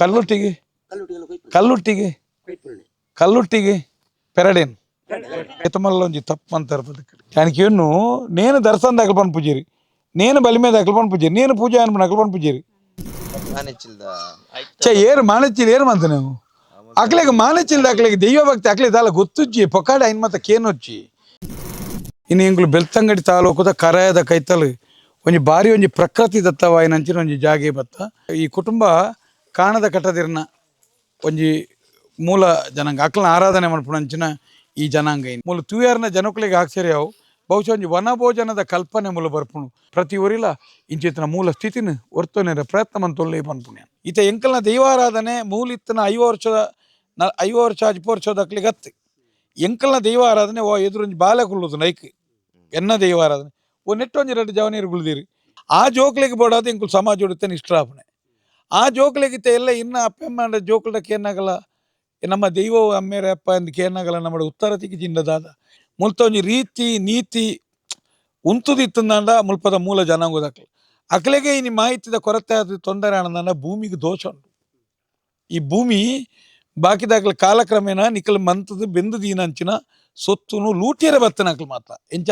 ಕಲ್ಲುಟ್ಟಿಗೆ. ಕಲ್ಲುಟ್ಟಿಗೆ. ಕಲ್ಲುಟ್ಟಿಗೆ ಪೆರಡೇನ್. ಎತ್ತಮಲ್ಲ ಒಂಜಿ ತಪ್ಪು ಅಂತಾರೆ ಅದಕ್ಕೆ ಏನು ನೇನು ದರ್ಶನ ಅಕಲ್ಪನ್ ಪೂಜೆರಿ. ನೇನು ಬಲಿ ಮೇಲೆ ಅಕಲ್ಪನ್ ಪೂಜೆರಿ. ನೇನು ಪೂಜೆ ಅನ್ಪನ್ ಅಕಲ್ಪನ್ ಪೂಜೆರಿ. ಚ ಏರು ಮಾನಚ್ಚಿಲ್ ಏರು ಮಂತ ನೀವು? ಅಕ್ಲೆಗೆ ಮಾನಚ್ಚಿಲ್ದ ಅಕ್ಲೆಗೆ ದೈವ ಭಕ್ತಿ ಅಕ್ಲೆದಲ್ಲ ಗೊತ್ತುಜ್ಜಿ ಪೊಕಾಡಿ ಮತ್ತೆ ಕೇನು ಕೇನೊಚ್ಚಿ ಇನ್ನು ಬೆಲ್ತಂಗಡಿ ಬೆಳ್ತಂಗಡಿ ತಾಲೂಕುದ ಕರಾಯದ ಕೈತಲ್ ಒಂಜಿ ಬಾರಿ ಒಂಜಿ ಪ್ರಕೃತಿ ದತ್ತವಾಯಿನಂಚಿನ ಒಂಜಿ ಜಾಗೆ ಬತ್ತ. ಈ ಕುಟುಂಬ ಕಾಣದ ಕಟ್ಟದಿರ್ನ ಒಂಜಿ ಮೂಲ ಜನಾಂಗ, ಅಕ್ಲನ ಆರಾಧನೆ ಮಾಡಪಣಂಚಿನ ಈ ಜನಾಂಗ ಇನ್ನು ಮೂಲ ತೂಯಾರ್ನ ಜನಕುಲಿಗೆ ಆಶ್ಚರ್ಯ ಅವು ಬಹುಶಃ ಒಂಜಿ ವನಭೋಜನದ ಕಲ್ಪನೆ ಮೂಲ ಬರ್ಪುಣು. ಪ್ರತಿ ಊರಿಲ ಇಂಚಿತ್ತಿನ ಮೂಲ ಸ್ಥಿತಿನ ಒರ್ತೊನೆರ ಪ್ರಯತ್ನ ಮಂತೊಲ್ಲೆ ಪನ್ಪುಣ್ಯ. ಈತ ಎಂಕಲ್ನ ದೈವಾರಾಧನೆ ಮೂಲಿತ್ತನ ಐವ ವರ್ಷದ ನ ಐವ ವರ್ಷ ಅಜ್ಪ ವರ್ಷದ ಅಕ್ಲಿಗೆ ಹತ್ತು ಎಂಕಲ್ನ ದೈವಾರಾಧನೆ, ಓ ಎದುರೊಂಜಿ ಬಾಲೆ ಕುಲ್ಲುದು ನೈಕ್. ಎನ್ನ ದೈವಾರಾಧನೆ. ಓ ನೆಟ್ಟೊಂಜಿ ಎರಡು ಜವನೀರು ಗುಳ್ದಿರಿ. ಆ ಜೋಕ್ಲಿಗೆ ಬೋಡಾದ ಎಂಕುಲು ಸಮಾಜ ಉಡುತ್ತೆ ಇಷ್ಟಾಪಣೆ ಆ ಜೋಕ್ಲೆಗಿತ್ತ ಎಲ್ಲ ಇನ್ನ ಅಪ್ಪೆಮ್ಮ ಜೋಕ್ಲಕ್ಕೆ ಏನಾಗಲ್ಲ ನಮ್ಮ ದೈವ ಅಮ್ಮೇರೆ ಅಪ್ಪ ಅಂದಕ್ಕೆ ಏನಾಗಲ್ಲ ನಮ್ಮ ಉತ್ತರ ತಿಕ್ಕಿ ಜಿಂಡದಾದ ಮುಲ್ತ ಒಂಜಿ ರೀತಿ, ನೀತಿ ಉಂತುದಿತ್ತಂದಾಂಡ ಮುಲ್ಪದ ಮೂಲ ಜನಾಂಗದಕ್ಲೆ ಅಕ್ಲೆಗೆ ಇನಿ ಮಾಹಿತಿದ ಕೊರತೆ ಆದ ತೊಂದರೆ ಆನಂದ ಭೂಮಿಗೆ ದೋಷ ಉಂಟು. ಈ ಭೂಮಿ ಬಾಕಿದಾಗ್ಲ ಕಾಲಕ್ರಮೇಣ ನಿಕಲ್ ಮಂತದ ಬೆಂದು ದೀನಂಚಿನ ಸೊತ್ತುನು ಲೂಟಿಯರ ಬತ್ತನಕ್ಲು ಮಾತ್ರ. ಎಂಚ?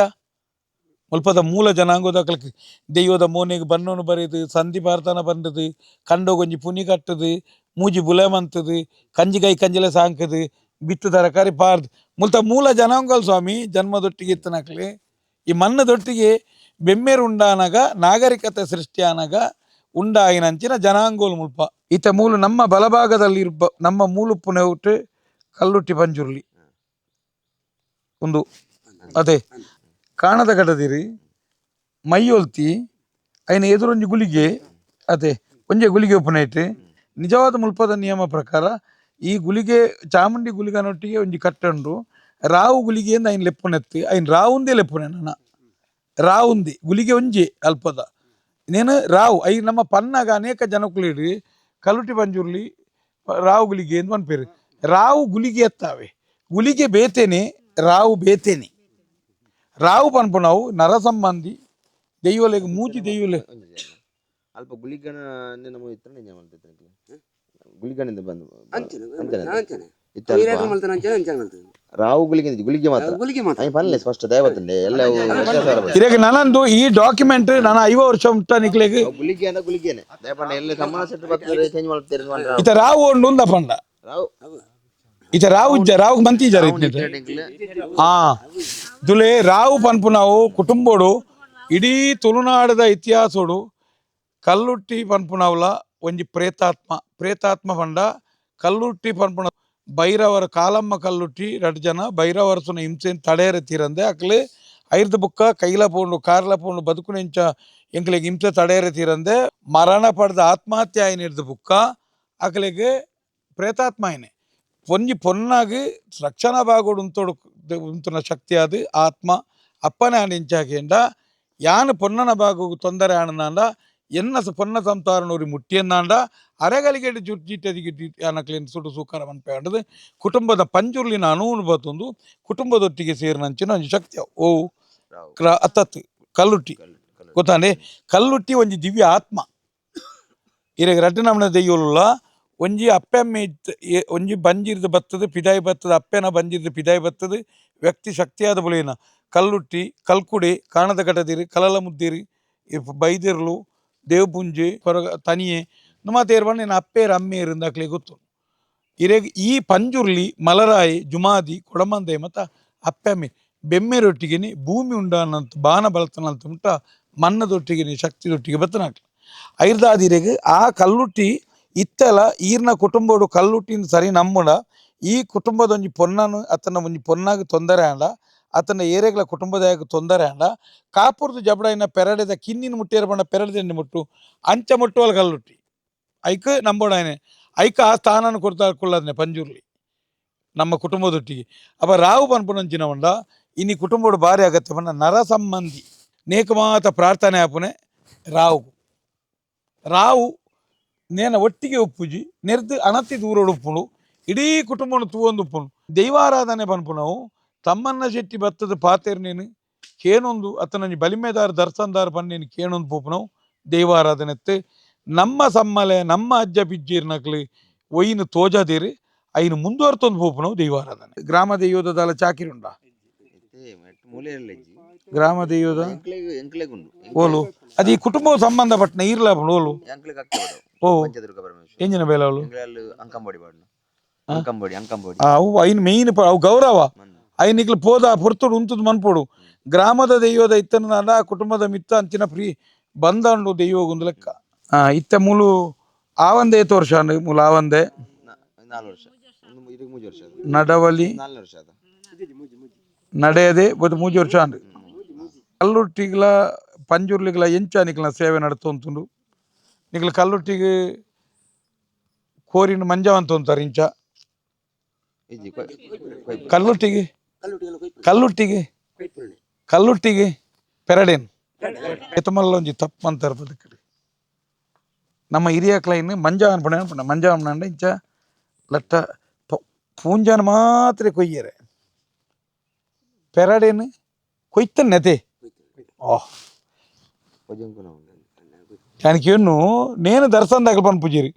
ಮುಲ್ಪದ ಮೂಲ ಜನಾಂಗದಕ್ಲಕ್ಕೆ ದೈವದ ಮೋನೆಗೆ ಬನ್ನೋನು ಬರೆದು, ಸಂಧಿ ಬಾರ್ತನ ಬಂದದು, ಕಂಡೋಗೊಂಜಿ ಪುನಿ ಕಟ್ಟದು, ಮೂಜಿ ಬುಲೆ ಮಂತದು, ಕಂಜಿಗೈ ಕಂಜಿಲೆ ಸಾಂಕದು, ಬಿತ್ತು ತರಕಾರಿ ಪಾರ್ದು. ಮುಲ್ತ ಮೂಲ ಜನಾಂಗಲ್ ಸ್ವಾಮಿ, ಜನ್ಮದೊಟ್ಟಿಗೆ ಇತ್ತನಕ್ಲೆ ಈ ಮಣ್ಣದೊಟ್ಟಿಗೆ ಬೆಮ್ಮೇರು ಉಂಡಾನಗ, ನಾಗರಿಕತೆ ಸೃಷ್ಟಿಯಾನಗ ಉಂಡಾಯಿನಂಚಿನ ಜನಾಂಗೋಲ್ ಮುಲ್ಪ. ಈತ ಮೂಲು ನಮ್ಮ ಬಲಭಾಗದಲ್ಲಿ ಇರ್ಬ ನಮ್ಮ ಮೂಲುಪ್ಪು ನೆವುಟ್ಟು ಕಲ್ಲುಟ್ಟಿ ಪಂಜುರ್ಲಿ ಒಂದು, ಅದೇ. ಕಾಣದ ಕಡದಿರಿ ಮೈಯೊಲ್ತಿ, ಐನ ಎದುರೊಂಜಿ ಗುಳಿಗೆ ಅದೇ, ಒಂಜೆ ಗುಳಿಗೆ ಉಪನೈಟ್ ನಿಜವಾದ ಮುಲ್ಪದ ನಿಯಮ ಪ್ರಕಾರ, ಈ ಗುಳಿಗೆ ಚಾಮುಂಡಿ ಗುಳಿಗನೊಟ್ಟಿಗೆ ಒಂಜಿ ಕಟ್ಟಂಡು, ರಾವು ಗುಳಿಗೆಯಿಂದ ಐನ್ ಲೆಪ್ಪುನೆತ್ತಿ ಐನ್ ರಾವುಂದೇ ಲೆಪ್ಪುನೆ ನನ್ನ. ರಾವುಂದಿ ಗುಳಿಗೆ ಒಂಜಿ ಅಲ್ಪದ. ನೇನು ರಾವು, ಐ ನಮ್ಮ ಪನ್ನಾಗ ಅನೇಕ ಜನಕುಲಿಡ್ರಿ ಕಲುಟಿ ಪಂಜುರ್ಲಿ ರಾವು ಗುಳಿಗೆ ಎಂದು ಪನ್ಪೇರು ರಾವು ಗುಳಿಗೆ ಎತ್ತಾವೆ. ಗುಳಿಗೆ ಬೇತೇನೆ, ರಾವು ಬೇತೇನೆ. ರಾವು ಪನ್ಪು ನಾವು ನರ ಸಂಬಂಧಿ ದೈವಲೆಗೆ ಮೂಜಿ ದೈವಲೆ ಅಲ್ಪ ಗುಳಿಗಣ ನಮ್ಮ ಇತ್ರ ನಿಜ ಮಾಡ್ತಿದ್ರೆ ಗುಳಿಗಣಿಂದ ಬಂದು ರಾವು ಗುಳಿಗೆ ಗುಳಿಗೆ ಮಾತ್ರ. ಗುಳಿಗೆ ಮಾತ್ರ. ಪನ್ಲೆ ಸ್ಪಷ್ಟ ಎಲ್ಲ. ಈ ಡಾಕ್ಯುಮೆಂಟ್ ನಾನು ಐವ ವರ್ಷ ಮುಟ್ಟ ನಿಕ್ಲೆಗೆ. ಗುಳಿಗೆ ಅಂದ ಗುಳಿಗೆನೆ ದಯಪಂಡ ಎಲ್ಲ ಸಂಬಂಧ ಸೆಟ್ ಬರ್ತಾರೆ ಚೇಂಜ್ ಮಾಡ್ತಾರೆ ಅಂತ ಮಾಡ್ರೆ ಇತ ರಾವು ಉಂಡು ಉಂದ ಪಂಡ ರಾವು ಇತ ರಾವ್ ರಾವ್ ಮಂತಿ ಜರ ಇತ್ನಿತ ಆ ದುಲೆ ರಾವು ಪನ್ಪು ನಾವು ಕುಟುಂಬೋಡು ಇಡೀ ತುಳುನಾಡದ ಇತಿಹಾಸೋಡು ಕಲ್ಲುಟ್ಟಿ ಪನ್ಪುನಾವ್ಲ ಒಂಜಿ ಪ್ರೇತಾತ್ಮ ಪ್ರೇತಾತ್ಮ ಪಂಡ ಕಲ್ಲುಟ್ಟಿ ಪನ್ಪುನ ಬೈರವರ ಕಾಲಮ್ಮ ಕಲ್ಲುಟ್ಟಿ ರಡ್ ಜನ ಬೈರವರಸುನ ಹಿಂಸೆನ್ ತಡೆಯರೆ ತೀರಂದೆ. ಅಕ್ಲೆ ಐರ್ದ ಬುಕ್ಕ ಕೈಲ ಪೋಂಡು ಕಾರ್ಲ ಪೋಂಡು ಬದುಕುನೆಂಚ ಎಂಕ್ಲೆಗ್ ಹಿಂಸೆ ತಡೆಯರೆ ತೀರಂದೆ. ಮರಣ ಪಡೆದ ಆತ್ಮಹತ್ಯೆ ಆಯ್ನ ಹಿಡ್ದು ಬುಕ್ಕ. ಅಕ್ಲೆಗೆ ಪ್ರೇತಾತ್ಮ ಆಯ್ನೆ. ಒಂಜಿ ಪೊನ್ನಾಗಿ ರಕ್ಷಣಾ ಬಾಗೋಡು ಉಂತೋಡು ಉಂತುನ ಶಕ್ತಿ ಅದು ಆತ್ಮ ಅಪ್ಪನೆ ಆಂಡಿಂಚಾಕೆಂಡ ಯಾನು ಪೊನ್ನನ ಬಾಗೋಗು ತೊಂದರೆ ಆನಂದಾಂಡ ಎನ್ನ ಸ ಪೊನ್ನ ಸಂಸಾರನೂರಿ ಮುಟ್ಟಿಯನ್ನಾಂಡ ಅರೆಗಲಿಗೆಡು ಜುಟ್ಟಿಟ್ಟದಿಗೆ ಅನಕ್ಲೇನು ಸುಡು ಸೂಕಾರ ಮನ್ಪೇಂಡದು ಕುಟುಂಬದ ಪಂಜುರ್ಲಿನ ಅನುವು ಬತ್ತೊಂದು ಕುಟುಂಬದೊಟ್ಟಿಗೆ ಸೇರಿನಂಚಿನ ಒಂಜಿ ಶಕ್ತಿ ಅವು. ಓ ರಾವು ಕ್ರ ಅತ್ತತ್ತು ಕಲ್ಲುಟ್ಟಿ ಗೊತ್ತಾಂಡೆ ಕಲ್ಲುಟ್ಟಿ ಒಂಜಿ ದಿವ್ಯ ಆತ್ಮ ಇರೆಗ್ ರಡ್ಡು ನಮನ ದೆಯ್ಯೋಲುಲ್ಲ ಒಂಜಿ ಅಪ್ಪೆಮ್ಮೆ ಇತ್ತು ಒಂಜಿ ಬಂಜಿರ್ದು ಬತ್ತದ, ಪಿದಾಯಿ ಬತ್ತದ, ಅಪ್ಪೆನ ಬಂಜಿರ್ದು, ಪಿದಾಯಿ ಬತ್ತದು, ವ್ಯಕ್ತಿ ಶಕ್ತಿಯಾದ ಬುಲೇನ ಕಲ್ಲುಟ್ಟಿ, ಕಲ್ಕುಡೆ, ಕಾಣದ ಕಟದಿರಿ ಕಲಲ ಮುದ್ದಿರಿ ಬೈದಿರ್ಲು, ದೇವಪುಂಜೆ ಕೊರಗ ತನಿಯೆ ನಮ್ಮತೇರ್ ನಿನ್ನ ನಾನು ಅಪ್ಪೇರ, ಅಮ್ಮೇರು ಗೊತ್ತು. ಇರೆಗ್, ಈ ಪಂಜುರ್ಲಿ, ಮಲರಾಯಿ, ಜುಮಾದಿ ಕೊಡಮಂದೆ ಮತ್ತ ಅಪ್ಪೆಮ್ಮೆ ಬೆಮ್ಮೆರೊಟ್ಟಿಗೆನೆ, ಭೂಮಿ ಉಂಡಾನಂತ, ಬಾನ ಬಲತನಂತ ಮುಟ್ಟ ಶಕ್ತಿ ಶಕ್ತಿದೊಟ್ಟಿಗೆ ಬತ್ತನಾಕ್ಲ. ಐರ್ದಾದಿರೆಗ್ ಆ ಕಲ್ಲುಟ್ಟಿ ಇತ್ತಲ ಈರ್ನ ಕುಟುಂಬಡು ಕಲ್ಲುಟ್ಟಿನ ಸರಿ ನಮ್ಮುಡ ಈ ಕುಟುಂಬದ ಒಂಜಿ ಪೊನ್ನನು ಅತನ ಒಂಜಿ ಪೊನ್ನಾಗ ತೊಂದರೆ ಆಂಡ ಅತನ ಏರೆಗ್ಲ ಕುಟುಂಬದಾಯಕ ತೊಂದರೆ ಆಂಡ, ಕಾಪುರ್ದು ಜಬಡಾಯಿನ ಪೆರಡೆದ ಕಿನ್ನಿನ ಮುಟ್ಟಿಯರ ಬಣ್ಣ ಪೆರಡೆದ ಮುಟ್ಟು, ಅಂಚ ಮುಟ್ಟುವಲ್ ಕಲ್ಲುಟ್ಟಿ. ಐಕ ನಂಬೋಡಾಯನೆ, ಐಕ ಆ ಸ್ಥಾನನ ಕೊಡ್ತಾ ಪಂಜುರ್ಲಿ, ನಮ್ಮ ಕುಟುಂಬದೊಟ್ಟಿಗೆ. ಅಪ್ಪ ರಾವು ಪನ್ಪುನಂಚಿನ ಉಂಡ ಇನಿ ಕುಟುಂಬಡು ಭಾರಿ ಅಗತ್ಯ ಬಣ್ಣ ನರ ಸಂಬಂಧಿ ನೇಕ ಮಾತ ಪ್ರಾರ್ಥನೆ ಆಪುನೆ ರಾವು ರಾವು ನೇನ ಒಟ್ಟಿಗೆ ಉಪ್ಪುಜಿ ನೆರ್ದು ಅನತಿ ದೂರ ಉಡುಪುಣು ಇಡೀ ಕುಟುಂಬನ ತೂವೊಂದು ಉಪ್ಪುನು ದೈವಾರಾಧನೆ ಬಂದು ನಾವು, ತಮ್ಮನ್ನ ಶೆಟ್ಟಿ ಬತ್ತದ ಪಾತೆರ್ ನೀನು, ಕೇನೊಂದು ಅತನ ಬಲಿಮೆದಾರ ದರ್ಶನದಾರ ನೀನು ಕೇನೊಂದು ಪೋಪು ನಾವು, ದೈವಾರಾಧನೆ ಎತ್ತೆ. ನಮ್ಮ ಸಮ್ಮಲೆ, ನಮ್ಮ ಅಜ್ಜ ಬಿಜ್ಜಿರ್ನಕ್ಲು ಒಯ್ನು ತೋಜಾದಿರಿ, ಐನು ಮುಂದುವರ್ತೊಂದು ಪೋಪುನವು ದೈವಾರಾಧನೆ. ಗ್ರಾಮ ದೈವದ ದಾಲ ಚಾಕಿರಿ ಕುಟುಂಬವು ಸಂಬಂಧಪಟ್ಟ ಇರ್ಲಾಪುಂಡು ಓಲು. ಎಂಕ್ಲೆಗ್ ಆಗ್ತೇ ಓ. ಪಂಚದುರ್ಗ ಪರಮೇಶ್ವರ. ಎಂಜಿನ ಬೇಲ ಅವಳು ಅಂಕಂಬಡಿ ಬಾಡ್ನು. ಅಂಕಂಬಡಿ ಅಂಕಂಬಡಿ. ಅವು ಐನ್ ಮೇಯ್ನ್ ಅವು ಗೌರವ. ಐನಿಕ್ಲು ಪೋದ ಪೊರ್ತುಡು ಉಂತುದು ಮನ್ಪೋಡು. ಗ್ರಾಮದ ದೈವದ ಇತ್ತನ ಆ ಕುಟುಂಬದ ಮಿತ್ತ ಅಂಚಿನ ಪ್ರೀ ಬಂದ ಉಂಡು ದೈವ ಒಂದು ಲೆಕ್ಕ. ಆ ಇತ್ತ ಮೂಲು ಆವಂದೆ ಏತು ವರ್ಷ ಮೂಲ ಆವಂದೆ. ನಡವಲಿ ನಾಲ್ಕು ವರ್ಷ. ಅದು. ನಡೆಯದೆ ಬದು ಮೂಜಿ ವರ್ಷ ಅಂಡ್ ಕಲ್ಲುಟ್ಟಿಗ್ಲ ಪಂಜುರ್ಲಿಗ್ಲ ಎಂಚ ನಿಕ್ಲ ಸೇವೆ ನಡ್ತೊಂತುಂಡು ನಿಕ್ಲ ಕಲ್ಲುಟ್ಟಿಗೆ ಕೋರಿನ ಮಂಜವಂತ ಅಂತಾರೆ ಇಂಚ ಕಲ್ಲುಟ್ಟಿಗೆ ಕಲ್ಲುಟಿಗೆಲ್ಲ ಕೊಯ್ಪು ಕಲ್ಲುಟ್ಟಿಗೆ ಕೊಯ್ಪುನೆ ಕಲ್ಲುಟ್ಟಿಗೆ ಪೆರಡೇನ್. ಎತ್ತಮಲ್ಲ ಒಂಜಿ ತಪ್ಪು ಅಂತ ನಮ್ಮ ಹಿರಿಯ ಕ್ಲೈನ್ ಮಂಜಾವನ್ ಪಣ ಪುಣ ಮಂಜಾವನ್ ಅಂಡ ಇಂಚ ಲಟ್ಟ ಪೂಂಜಾನ್ ಪೂಂಜಾನ ಮಾತ್ರ ಕೊಯ್ಯರೆ. ಪೆರಡೇನ್ ಕೊಯ್ತನ್ನತೆ దానికి ఎన్ను నేను దర్శనం దగలపని పూజారి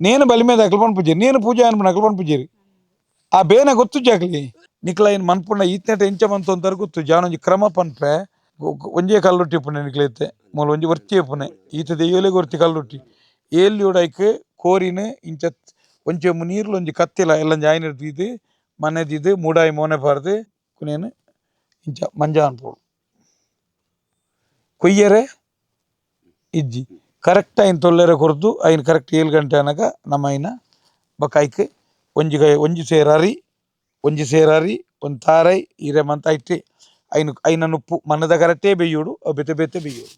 నేను బలి మీద దగలపని పూజారి నేను పూజ అని నగలపని పూజారి ಆ ಬೇನ ಗೊತ್ತು ಜಾಗಲಿ ನಿಕ್ಲ ಏನು ಮನ್ಪುಂಡ ಈತ್ನೆಟ ಎಂಚಮಂತ ಅಂತಾರೆ ಗೊತ್ತು ಜಾನ ಒಂಜಿ ಕ್ರಮ ಪನ್ಪೆ ಗೊ- ಒಂಜೇ ಕಲ್ಲುಟ್ಟಿ ಪುಣೆ ನಿಕ್ಲೈತೆ ಮೂಲ ಒಂಜಿ ವರ್ತಿ ಪುಣೆ ಈತ ದೆಯ್ಯೋಲೆ ಗೊರ್ತಿ ಕಲ್ಲುಟ್ಟಿ ಏಲ್ಲಿ ಉಡೈಕ್ ಕೋರಿನ ಇಂಚ ಒಂಚೆ ನೀರ್ಲು ಒಂಜಿ ಕತ್ತಿಲ ಎಲ್ಲ ಜಾಯಿನ ಇರ್ತಿದ್ದು ಮನೆದಿದ್ದು ಮೂಡಾಯಿ ಮೋನೆ ಪಾರ್ದು ಕುನೇನು ಇಂಚ ಮಂಜ ಅನ್ಪೋಡು ಕೊಯ್ಯರೆ ಇಜ್ಜಿ. ಕರೆಕ್ಟ್ ಐನ್ ತೊಲ್ಲರೆ ಕೊರ್ದು ಐನ್ ಕರೆಕ್ಟ್ ಏಳು ಗಂಟೆ ಅನಗ ನಮ್ಮ ಐನ ಬೊಕ ಐಕ್ ಒಂಜಿ ಗೈ ಒಂಜಿ ಸೇರಾರಿ ಒಂಜಿ ಸೇರಾರಿ ಒಂದು ತಾರೈ ಹೀರೆ ಮಂತ ಐಟ್ಟಿ ಐನು ಐನ ನುಪ್ಪು ಮನದ ಕರೆಕ್ಟೇ ಬೇಯೋಡು ಅವು ಬೆತೆ ಬೆತೆ ಬೇಯೋಡು.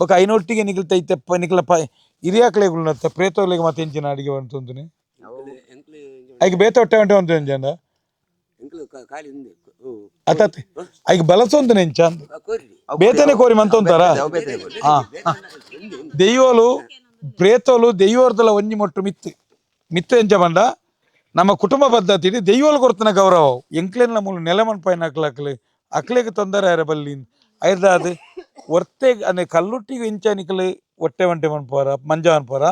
ಬಕ ಐನೊಟ್ಟಿಗೆ ನಿಗಲ್ತ ಐತೆಪ್ಪ ನಿಗಲ ಪ ಹಿರಿಯಾಕ್ಲೆಗುಳ್ನತ್ತ ಪ್ರೇತೋಲೆಗೆ ಮತ್ತೆ ಎಂಚಿನ ಅಡಿಗೆ ಐಕ್ ಬೇತ ಹೊಟ್ಟೆ ಹೊಂಟೆ ಒಂದು ಎಂಜಂದ ಎಂಕ್ಲೆ ಅತತ್ತೆ ಐಕ್ ಬಲಸೊಂದು ನೆಂಚ. ಬೇತನೆ ಕೋರಿ ಮಂತ ಒಂತರ ದೆಯ್ಯೋಲು ಪ್ರೇತೋಲು ದೆಯ್ಯೋರ್ದಲ ಒಂಜಿ ಮೊಟ್ಟು ಮಿತ್ತು. ಮಿತ್ತು ಎಂಚ ಬಂಡ ನಮ್ಮ ಕುಟುಂಬ ಪದ್ಧತಿ ದೆಯ್ಯೋಲು ಕೊರ್ತನ ಗೌರವ. ಎಂಕ್ಲೆನ್ಲ ಮೂಲ ನೆಲಮನ್ ಪೈನ ಅಕ್ಲಾಕ್ಲೆ ಅಕ್ಲೆಗೆ ತೊಂದರೆ ಆಯ್ರ ಬಲ್ಲಿನ್ ಆಯ್ರದ ಅದು ಒರ್ತೆ ಅಂದ್ರೆ ಕಲ್ಲುಟ್ಟಿಗೆ ಒಟ್ಟೆ ಒಂಟೆ ಮನ್ಪೋರ ಮಂಜ ಅನ್ಪೋರ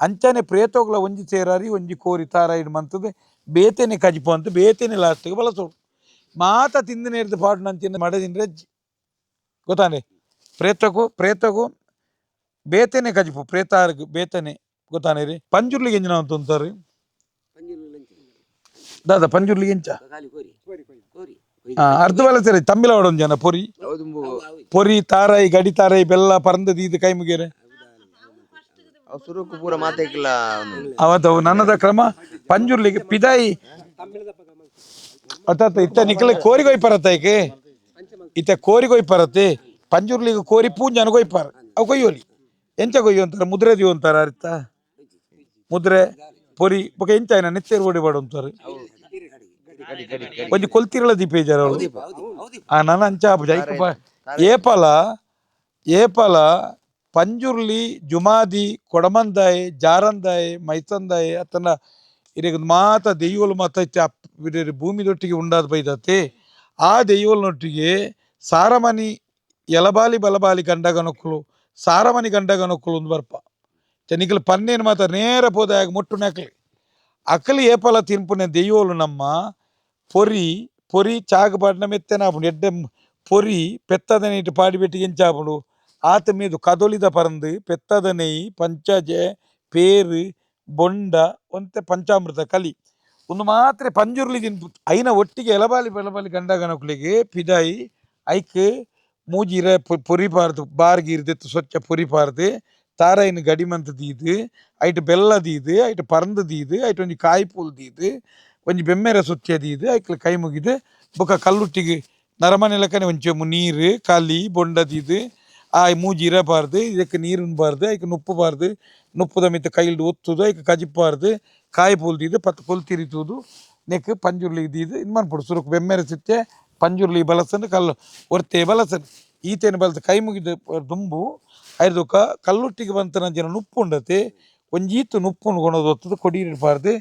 ಅಂಚಾನೆ ಪ್ರೇತೋಗ್ಲ ಒಂಜಿ ಸೇರಾರಿ ಒಂಜಿ ಕೋರಿ ತಾರಾಯಿಡ್ ಮಂತದೆ ಬೇತೇನೆ ಕಜಿಪು ಅಂತ ಬೇತೇನೆ ಲಾಸ್ಟಿಗೆ ಬಳಸೋಡು ಮಾತ ತಿಂದಿನ ಇರ್ದು ಪಾಡು ನಂಚಿನ ಮಡದಿಂದ್ರೆ ಗೊತ್ತಾನೆ? ಪ್ರೇತಕು ಪ್ರೇತಕು ಬೇತನೆ ಕಜಿಪು ಪ್ರೇತ ಬೇತನೆ. ಗೊತ್ತಾನೆ ರೀ? ಪಂಜುರ್ಲಿಗೆ ಎಂಜಿನ ಅಂತ ಅಂತಾರೆ ದಾದ ಪಂಜುರ್ಲಿಗೆ ಎಂಚ ಖಾಲಿ ಕೋರಿ. ಕೋರಿ ಆ, ಅರ್ಧ ಬಲ ಸರಿ ತಮ್ಮಿಲ ಒಡೊಂದು ಜನ ಪೊರಿ. ಪೊರಿ ತಾರಾಯಿ ಗಡಿ ತಾರಾಯಿ ಬೆಲ್ಲ ಪರಂದ ದೀದ ಕೈ ಮುಗಿಯರೆ. ಅವತ್ತು ನನ್ನದ ಕ್ರಮ. ಪಂಜುರ್ಲಿಗೆ ಪಿದಾಯಿ. ಅತ್ತ ಇತ್ತ ನಿಖಲ ಕೋರಿಗೋಯ್ ಪರತ್ತ ಈಕೆ. ಇತ್ತ ಕೋರಿಗೋಯ್ ಪರತ್ತೆ. ಪಂಜುರ್ಲಿಗೆ ಕೋರಿ ಪೂಂಜನ ಕೊಯ್ಪಾರ ಅವು ಕೊಯ್ಯೋಲಿ ಎಂಚ ಕೊಯ್ಯು ಅಂತಾರೆ? ಮುದ್ರೆ ದಿವು ಅಂತಾರ ಅರ್ಥ ಮುದ್ರೆ, ಪೊರಿ, ಬೊಕ ಎಂಚ ಏನ? ನೆತ್ತೇರು ಓಡಿ ಬಾಡು ಅಂತಾರೆ. ಒಂಜಿ ಕೊಲ್ತಿರಲ ದೀಪೇಜಾರ ಅವಳು. ಹೌದು ಹೌದು ಆ, ನನ್ನ ಅಂಚ ಜೈಕಪ್ಪ ಏಪಲ ಏಪಲ, ಪಂಜುರ್ಲಿ, ಜುಮಾದಿ, ಕೊಡಮಂದಾಯಿ, ಜಾರಂದಾಯಿ ಮೈತಂದಾಯಿ ಅತನ ಇರಗ ಮಾತ ದೆಯ್ಯೋಲು ಮಾತ ಇತ್ತೆ ಅಪ್ ಇರೆರ್ ಭೂಮಿದೊಟ್ಟಿಗೆ ಉಂಡಾದ ಬೈದತೆ ಆ ದೆಯ್ಯೋಲ್ನೊಟ್ಟಿಗೆ ಸಾರಮನಿ ಎಲಬಾಲಿ ಬಲಬಾಲಿ ಗಂಡಗನೊಕ್ಕಲು ಸಾರಮನಿ ಗಂಡಗನೊಕ್ಕಲು ಒಂದು ಬರ್ಪ ನಿಖಲ್ ಪನ್ನೇನು ಮಾತ ನೇರ ಪೋದಾಗ ಮುಟ್ಟು ನೆಕ್ಲಿ ಅಕಲಿ ಏಪಲ ತಿನ್ಪುನೆ ದೆಯ್ಯೋಲು ನಮ್ಮ పొరి పొరి చాగబడిన మెత్తనాపుడు ఎడ్డ పొరి పెత్తదని ఇటు పాడిపెట్టి ఎంచాపుడు ఆత మీద కదొలిద పరందు పెత్తదనై పంచజ పేరు ಬೊಂಡ ಒಂತೆ ಪಂಚಾಮೃತ ಕಲಿ ಒಂದು ಮಾತ್ರ ಪಂಜುರ್ಲಿ ತಿನ್ಪು ಐನ ಒಟ್ಟಿಗೆ ಎಲಬಾಲಿ ಬೆಲಬಾಲಿ ಗಂಡ ಗಣಕುಲಿಗೆ ಪಿದಾಯಿ ಐಕ್ ಮೂಜಿರ ಪೊರಿ ಪಾರ್ದು ಬಾರ್ಗೀರ್ ದೆತ್ತು ಸ್ವಚ್ಛ ಪೊರಿ ಪಾರ್ದು ತಾರಾಯಿನ ಗಡಿಮಂತ ದೀದು ಐಟ್ ಬೆಲ್ಲ ದೀದು ಐಟ್ ಪರಂದು ದೀದು ಐಟ್ ಒಂಜಿ ಕಾಯಿ ಪೂಲ್ ದೀದು ಒಂಜಿ ಬೆಮ್ಮೆರ ಸುತ್ಯ ದೀದು ಐಕ್ಲ ಕೈ ಮುಗಿದು ಬೊಕ ಕಲ್ಲುಟ್ಟಿಗೆ ನರಮನೆ ಲೆಕ್ಕನೆ ಒಂಚೂರು ನೀರು ಕಲಿ ಬೊಂಡ ದೀದು ಆ ಮೂಜಿ ಇರಬಾರ್ದು ಇದಕ್ಕೆ ನೀರು ಉಣ್ಬಾರ್ದು ಐಕ್ ನುಪ್ಪಬಾರ್ದು ನುಪ್ಪದ ಮಿತ್ತ ಕೈಲ್ಡು ಒತ್ತುದು ಐಕ್ ಕಜಿಪ್ಪಾರ್ದು ಕಾಯಿ ಪೂಲ್ದಿದ್ದು ಪತ್ತು ಕೊಲ್ ತಿರಿತುದು ನೆಕ್ ಪಂಜುರ್ಲಿ ದೀದು ಇದು ಮನ್ಪುಡು ಸುರುಕು ಬೆಮ್ಮೆರೆ ಸುತ್ತೆ ಪಂಜುರ್ಲಿ ಬಲಸನ್ ಕಲ್ಲು ಒರ್ತೆ ಬಲಸನ್ ಈತೇನು ಬಲಸ ಕೈ ಮುಗಿದ ದುಂಬು ಐದೊಕ್ಕ ಕಲ್ಲುಟ್ಟಿಗೆ ಬಂತ ನಂಜಿನ ನುಪ್ಪು ಉಂಡತೆ ಒಂಜೀತು ನುಪ್ಪುನು ಕೊಣೋದು ಒತ್ತದು ಕೊಡೀರಿ ಪಾರ್ದು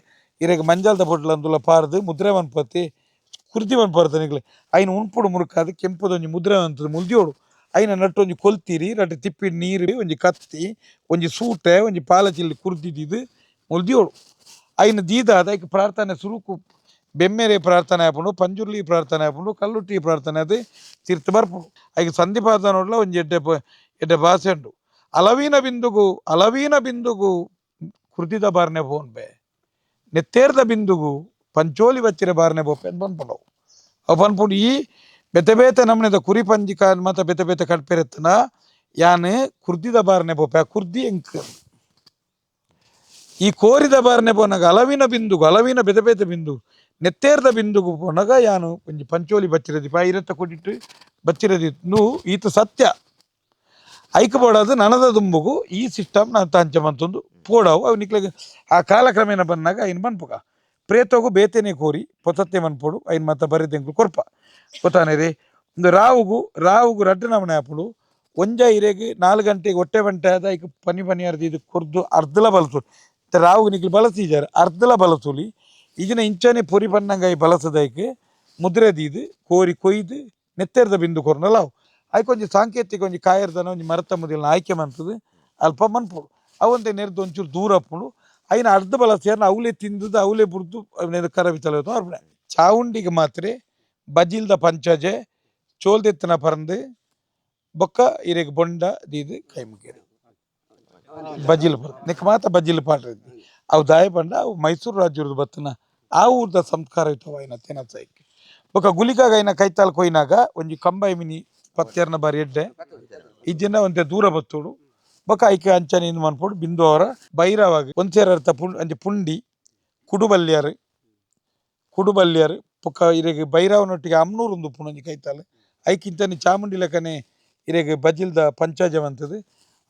ಇರಗ ಮಂಜಾಲ್ದ ಬೊಟ್ಲ ಅಂದುಲ ಪಾರ್ದು ಮುದ್ರೆ ಮನ್ಪತಿ ಕುರ್ದಿ ಮನ್ಪಾರ್ದು ನಿಗ್ಲೆ ಐನು ಉಣ್ಪುಡು ಮುರುಕಾದು ಕೆಂಪುದೊಂಜಿ ಮುದ್ರೆ ಅಂತದು ಮುಲ್ದಿಯೋಡು ಐನ ನಟ್ಟು ಒಂಜಿ ಕೊಲ್ತಿರಿ ರಡ್ಡ್ ತಿಪ್ಪಿಡ್ ನೀರು ಒಂಜಿ ಕತ್ತಿ ಒಂಜಿ ಸೂಟೆ ಒಂಜಿ ಪಾಲಚಿಲ್ಲಿ ಕುರ್ದಿದ್ದು ಮುಲ್ದಿಯೋಳು ಐನ ದೀದಾದ ಐಕ್ ಪ್ರಾರ್ಥನೆ ಸುರುಕು ಬೆಮ್ಮೆರೆ ಪ್ರಾರ್ಥನೆ ಆಪುಂಡು ಪಂಜುರ್ಲಿ ಪ್ರಾರ್ಥನೆ ಆಪುಂಡು ಕಲ್ಲುಟ್ಟಿ ಪ್ರಾರ್ಥನೆ ಅದು ತೀರ್ಥ ಬರ್ಪುಂಡು ಐಕ್ ಸಂಧಿಪಾದ ನೋಡ್ಲ ಒಂಜಿ ಎಡ್ಡೆ ಪ- ಎಡ್ಡೆ ಭಾಷೆ ಉಂಡು ಅಲವೀನ ಬಿಂದುಗು ಅಲವೀನ ಬಿಂದುಗು ಕೃತಿದ ಬಾರ್ನೆ ಪೋನ್ಪೆ ನೆತ್ತೇರ್ದ ಬಿಂದುಗು ಪಂಚೋಲಿ ಬಚ್ಚಿರ ಬಾರ್ನೆ ಬೋಪೆ ಅಂತ ಪನ್ಪುಂಡು ಅವು ಪನ್ಪುಂಡು ಈ ಬೆತೆ ಬೇತೆ ನಮ್ಮನೆದ ಕುರಿ ಪಂಜಿ ಕಾನ್ ಮಾತ ಬೆತೆ ಬೇತೆ ಕಟ್ಪೆರೆತ್ತನ ಯಾನ್ ಕುರ್ದಿದ ಬಾರ್ನೆ ಬೋಪೆ ಆ ಕುರ್ದಿ ಎಂಕ್. ಈ ಕೋರಿದ ಬಾರ್ನೆ ಪೋನಾಗ ಅಲವಿನ ಬಿಂದುಗು ಅಲವಿನ ಬೆತೆ ಬೇತೆ ಬಿಂದು, ನೆತ್ತೇರ್ದ ಬಿಂದುಗು ಪೋನಾಗ ಯಾನು ಒಂಜಿ ಪಂಚೋಲಿ ಬಚ್ಚಿರದಿ. ಪಾ ಇರತ್ತ ಕೊಟ್ಟಿಟ್ಟು ಬಚ್ಚಿರದಿ. ನು, ಈತ ಸತ್ಯ. ಐಕ ಬೋಡದು ನನದ ದುಂಬುಗು, ಈ ಸಿಸ್ಟಮ್ ನಾನು ತಂಚ ಮಂತೊಂದು ಪೋಡವು. ಅವು ನಿಕ್ಲೆಗ್ ಆ ಕಾಲಕ್ರಮೇಣ ಬಂದಾಗ ಐನ್ ಬನ್ಪುಗ ಪ್ರೇತೋಗು ಬೇತೇನೆ ಕೋರಿ ಪೊತತ್ತೆ ಮನ್ಪೊಡು ಐನ್ ಮತ್ತ ಬರಿದೆಂಗ್ಲು ಕೊರ್ಪ. ಒಂದು ರಾವುಗು ರಾವುಗು ರಡ್ಡು ನಮನೆ ಆಪುಡು ಒಂಜ ಇರೆಗ್ ನಾಲ್ಕು ಗಂಟೆಗೆ ಹೊಟ್ಟೆ ಬಂಟೆ ಆದ ಐಕ್ ಪನಿ ಪನಿ ಅರ್ದು ಇದು ಕೊರ್ದು ಅರ್ಧಲ ಬಲಸು ರಾವು ನಿಕ್ಲು ಬಳಸಿದ್ದಾರೆ ಅರ್ಧಲ ಬಲಸುಲಿ ಈಗಿನ ಇಂಚನೆ ಪೊರಿ ಪನ್ನಂಗ ಈ ಬಲಸದೈಕ್ ಮುದ್ರೆ ಕೋರಿ ಕೊಯ್ದು, ನೆತ್ತೆರ್ದ ಬಿಂದು ಕೊರ್ನಲ್ಲ ಅವು. ಕೊಂಚ ಒಂಜಿ ಸಾಂಕೇತಿಕ ಒಂಜಿ ಕಾಯರ್ದನ ಒಂಜಿ ಮರತ ಮುದಿಲ್ನ ಆಯ್ಕೆ ಮಂತದು ಅಲ್ಪ ಮನ್ಪುಡು ಅವಂತೆ ನೆರೆದು ಒಂಚೂರು ದೂರ ಅಪ್ಪುಂಡು ಐನ ಅರ್ಧ ಬಲ ಸೇರ್ನ ಅವಲೆ ತಿಂದದ್ದು ಅವಲೆ ಅವನ ಕರವಿತಲ ಅರ್ಪಣೆ. ಚಾವುಂಡಿಗೆ ಮಾತ್ರೆ ಬಜಿಲ್ದ ಪಂಚಜೆ, ಚೋಲ್ದೆತ್ತನ ಪರಂದು, ಬೊಕ್ಕ ಇರೆಗ್ ಬೊಂಡ ದೀದು ಕೈ ಮುಗಿಯರು. ಬಜಿಲ್ ಬರ್ ನಿಕ್ ಮಾತ ಬಜಿಲ್ ಪಾಡ್ರಿ. ಅವು ದಾಯ ಪಂಡ, ಅವು ಮೈಸೂರು ರಾಜ್ಯದ ಬತ್ತನ, ಆ ಊರ್ದ ಸಂಸ್ಕಾರ ಇಟ್ಟವ ಐನ ತೆನಸೈಕ್ ಬೊಕ್ಕ ಗುಲಿಕಾಗ ಏನ ಕೈತಾಲ್ ಕೊಯ್ನಾಗ, ಒಂಜಿ ಕಂಬೈ ಮಿನಿ ಪತ್ಯರ್ನ ಬಾರಿ ಎಡ್ಡೆ. ಇಜ್ಜಿನ ಒಂತೆ ದೂರ ಬತ್ತೋಡು. ಬೊಕ ಐಕೆ ಅಂಚನೆ ಇಂದು ಮನ್ಪೋಡು, ಬಿಂದು ಅವರ ಬೈರವಾಗಿ ಒಂದ್ಸೇರ ಪುಂಡಿ, ಕುಡುಬಲ್ಯಾರು. ಕುಡುಬಲ್ಯಾರು ಬೊಕ ಇರೆಗ್ ಬೈರವನೊಟ್ಟಿಗೆ ಅಮ್ನೂರು ಒಂದು ಪುಣಂಜಿ ಕೈತಾಲ್. ಐಕ್ ಇಂಚನೆ ಚಾಮುಂಡಿ ಲಕನೆ ಇರೆಗ್ ಬಜಿಲ್ದ ಪಂಚಾಜವಂತದು.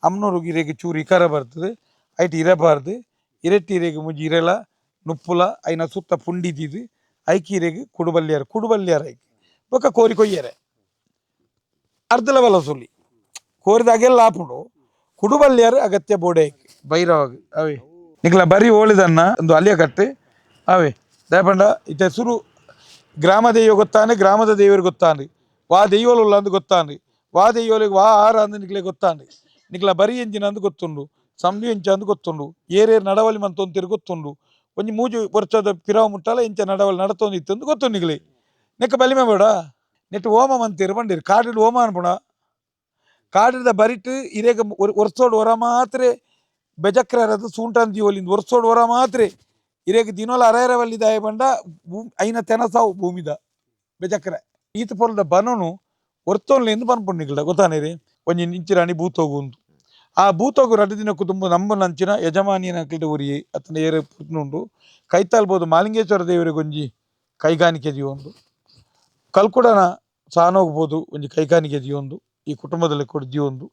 ಅಮ್ನೂರು ಇರೆಗ್ ಚೂರು ಇಕಾರ ಬರ್ತದೆ. ಐಟ್ ಇರಬಾರ್ದು. ಇರೆಟ್ಟಿ ಇರೆಗ್ ಮುಂಜಿ ಇರೆಲ, ನುಪ್ಪುಲ, ಐನ ಸುತ್ತ ಪುಂಡಿದಿದು. ಐಕಿ ಇರೆಗ್ ಕುಡುಬಲ್ಯಾರ ಕುಡುಬಲ್ಯಾರ ಐಕ್. ಬೊಕ ಕೋರಿ ಕೊಯ್ಯರೆ. ಅರ್ಧಲ ಬಲ ಸುಲ್ಲಿ ಕೋರಿದಾಗೆಲ್ಲ ಆಪುಂಡು. ಕುಡುಬಲ್ಯಾರು ಅಗತ್ಯ ಬೋಡೆ ಬೈರವಾಗ ಅವೇ. ನಿಕ್ಲ ಬರಿ ಓಳಿದನ್ನ, ಒಂದು ಅಲಿಯ ಕಟ್ಟೆ. ಅವೇ. ದಯಪಂಡ, ಇತ್ತೆ ಸುರು ಗ್ರಾಮ ದೈವ ಗೊತ್ತಾನೆ, ಗ್ರಾಮದ ದೇವರು ಗೊತ್ತಾನ್ರಿ ವಾ ಉಲ್ಲ ಅಂದ್ ಗೊತ್ತಾನ್ರಿ ವಾ ದೆಯ್ಯೋಲಿಗೆ ವಾ ಆರ ಅಂದ್ ನಿಕ್ಲೆ ಗೊತ್ತಾನ್ರಿ ನಿಕ್ಲ ಬರಿ ಎಂಜಿನ ಅಂದ್ ಗೊತ್ತುಂಡು ಸಂಬಿ ಎಂಚ ಅಂದ್ ಗೊತ್ತುಂಡು ಏರೇರ್ ನಡವಲಿ ಮಂತೊಂತಿರು ಗೊತ್ತುಂಡು, ಒಂಜಿ ಮೂಜು ವರ್ಷದ ಪಿರಾವ್ ಮುಟ್ಟಲ ಇಂಚ ನಡವಲಿ ನಡತೊಂದು ಅಂತ ಗೊತ್ತು ನಿಕ್ಲಿ ನೆಕ್ಕ ಬಲಿಮೆ ಬೇಡ, ನೆಟ್ಟು ಓಮ ಮಂತಿರು ಬಂದಿರು. ಕಾಡಿಡ್ ಓಮ ಅನ್ಬೋಣ ಕಾಡಿದ ಬರಿಟ್ ಇರೇಗ ಒರ್ಸೋಡು ವರ ಮಾತ್ರ ಬೆಜಕ್ರ ಸೂಂಟಂದಿ ಒಲಿಂದ ಒರ್ಸೋಡು ವರ ಮಾತ್ರ. ಇರೇಗ ದಿನೋಲ ಅರೈರವಲ್ಲಿ ದಾಯ ಬಂಡ ಭೂಮಿ, ಐನ ತೆನಸಾವು ಭೂಮಿದ ಬೆಜಕ್ರೆ. ಈತ ಪೊಲ್ದ ಬನನು ಒರ್ತೋನ್ಲೆಂದು ಗೊತ್ತಾನೆ ರೀ ಒಂಜಿ ನಿಂಚಿರಾಣಿ ಭೂತೋಗು ಉಂದು ಆ ಭೂತೋಗು ರಡ್ಡು ದಿನ ಕುತುಂಬ ನಂಬ ನಂಚಿನ ಯಜಮಾನಿಯನ ಕಿಟ ಉರಿ ಅತನ ಏರೆ ಪುಟ್ನುಂಡು ಕೈತಾಲ್ಬೋದು ಮಾಲಿಂಗೇಶ್ವರ ದೇವರಿಗೊಂಜಿ ಕೈಗಾಣಿಕೆ ಒಂದು ಕಲ್ಕುಡನ ಸಾನೋಗ್ಬೋದು ಒಂಜಿ ಕೈಗಾನಿಕೆ ಒಂದು ಈ ಕುಟುಂಬದಲ್ಲಿ ಕೂಡ ಒಂದು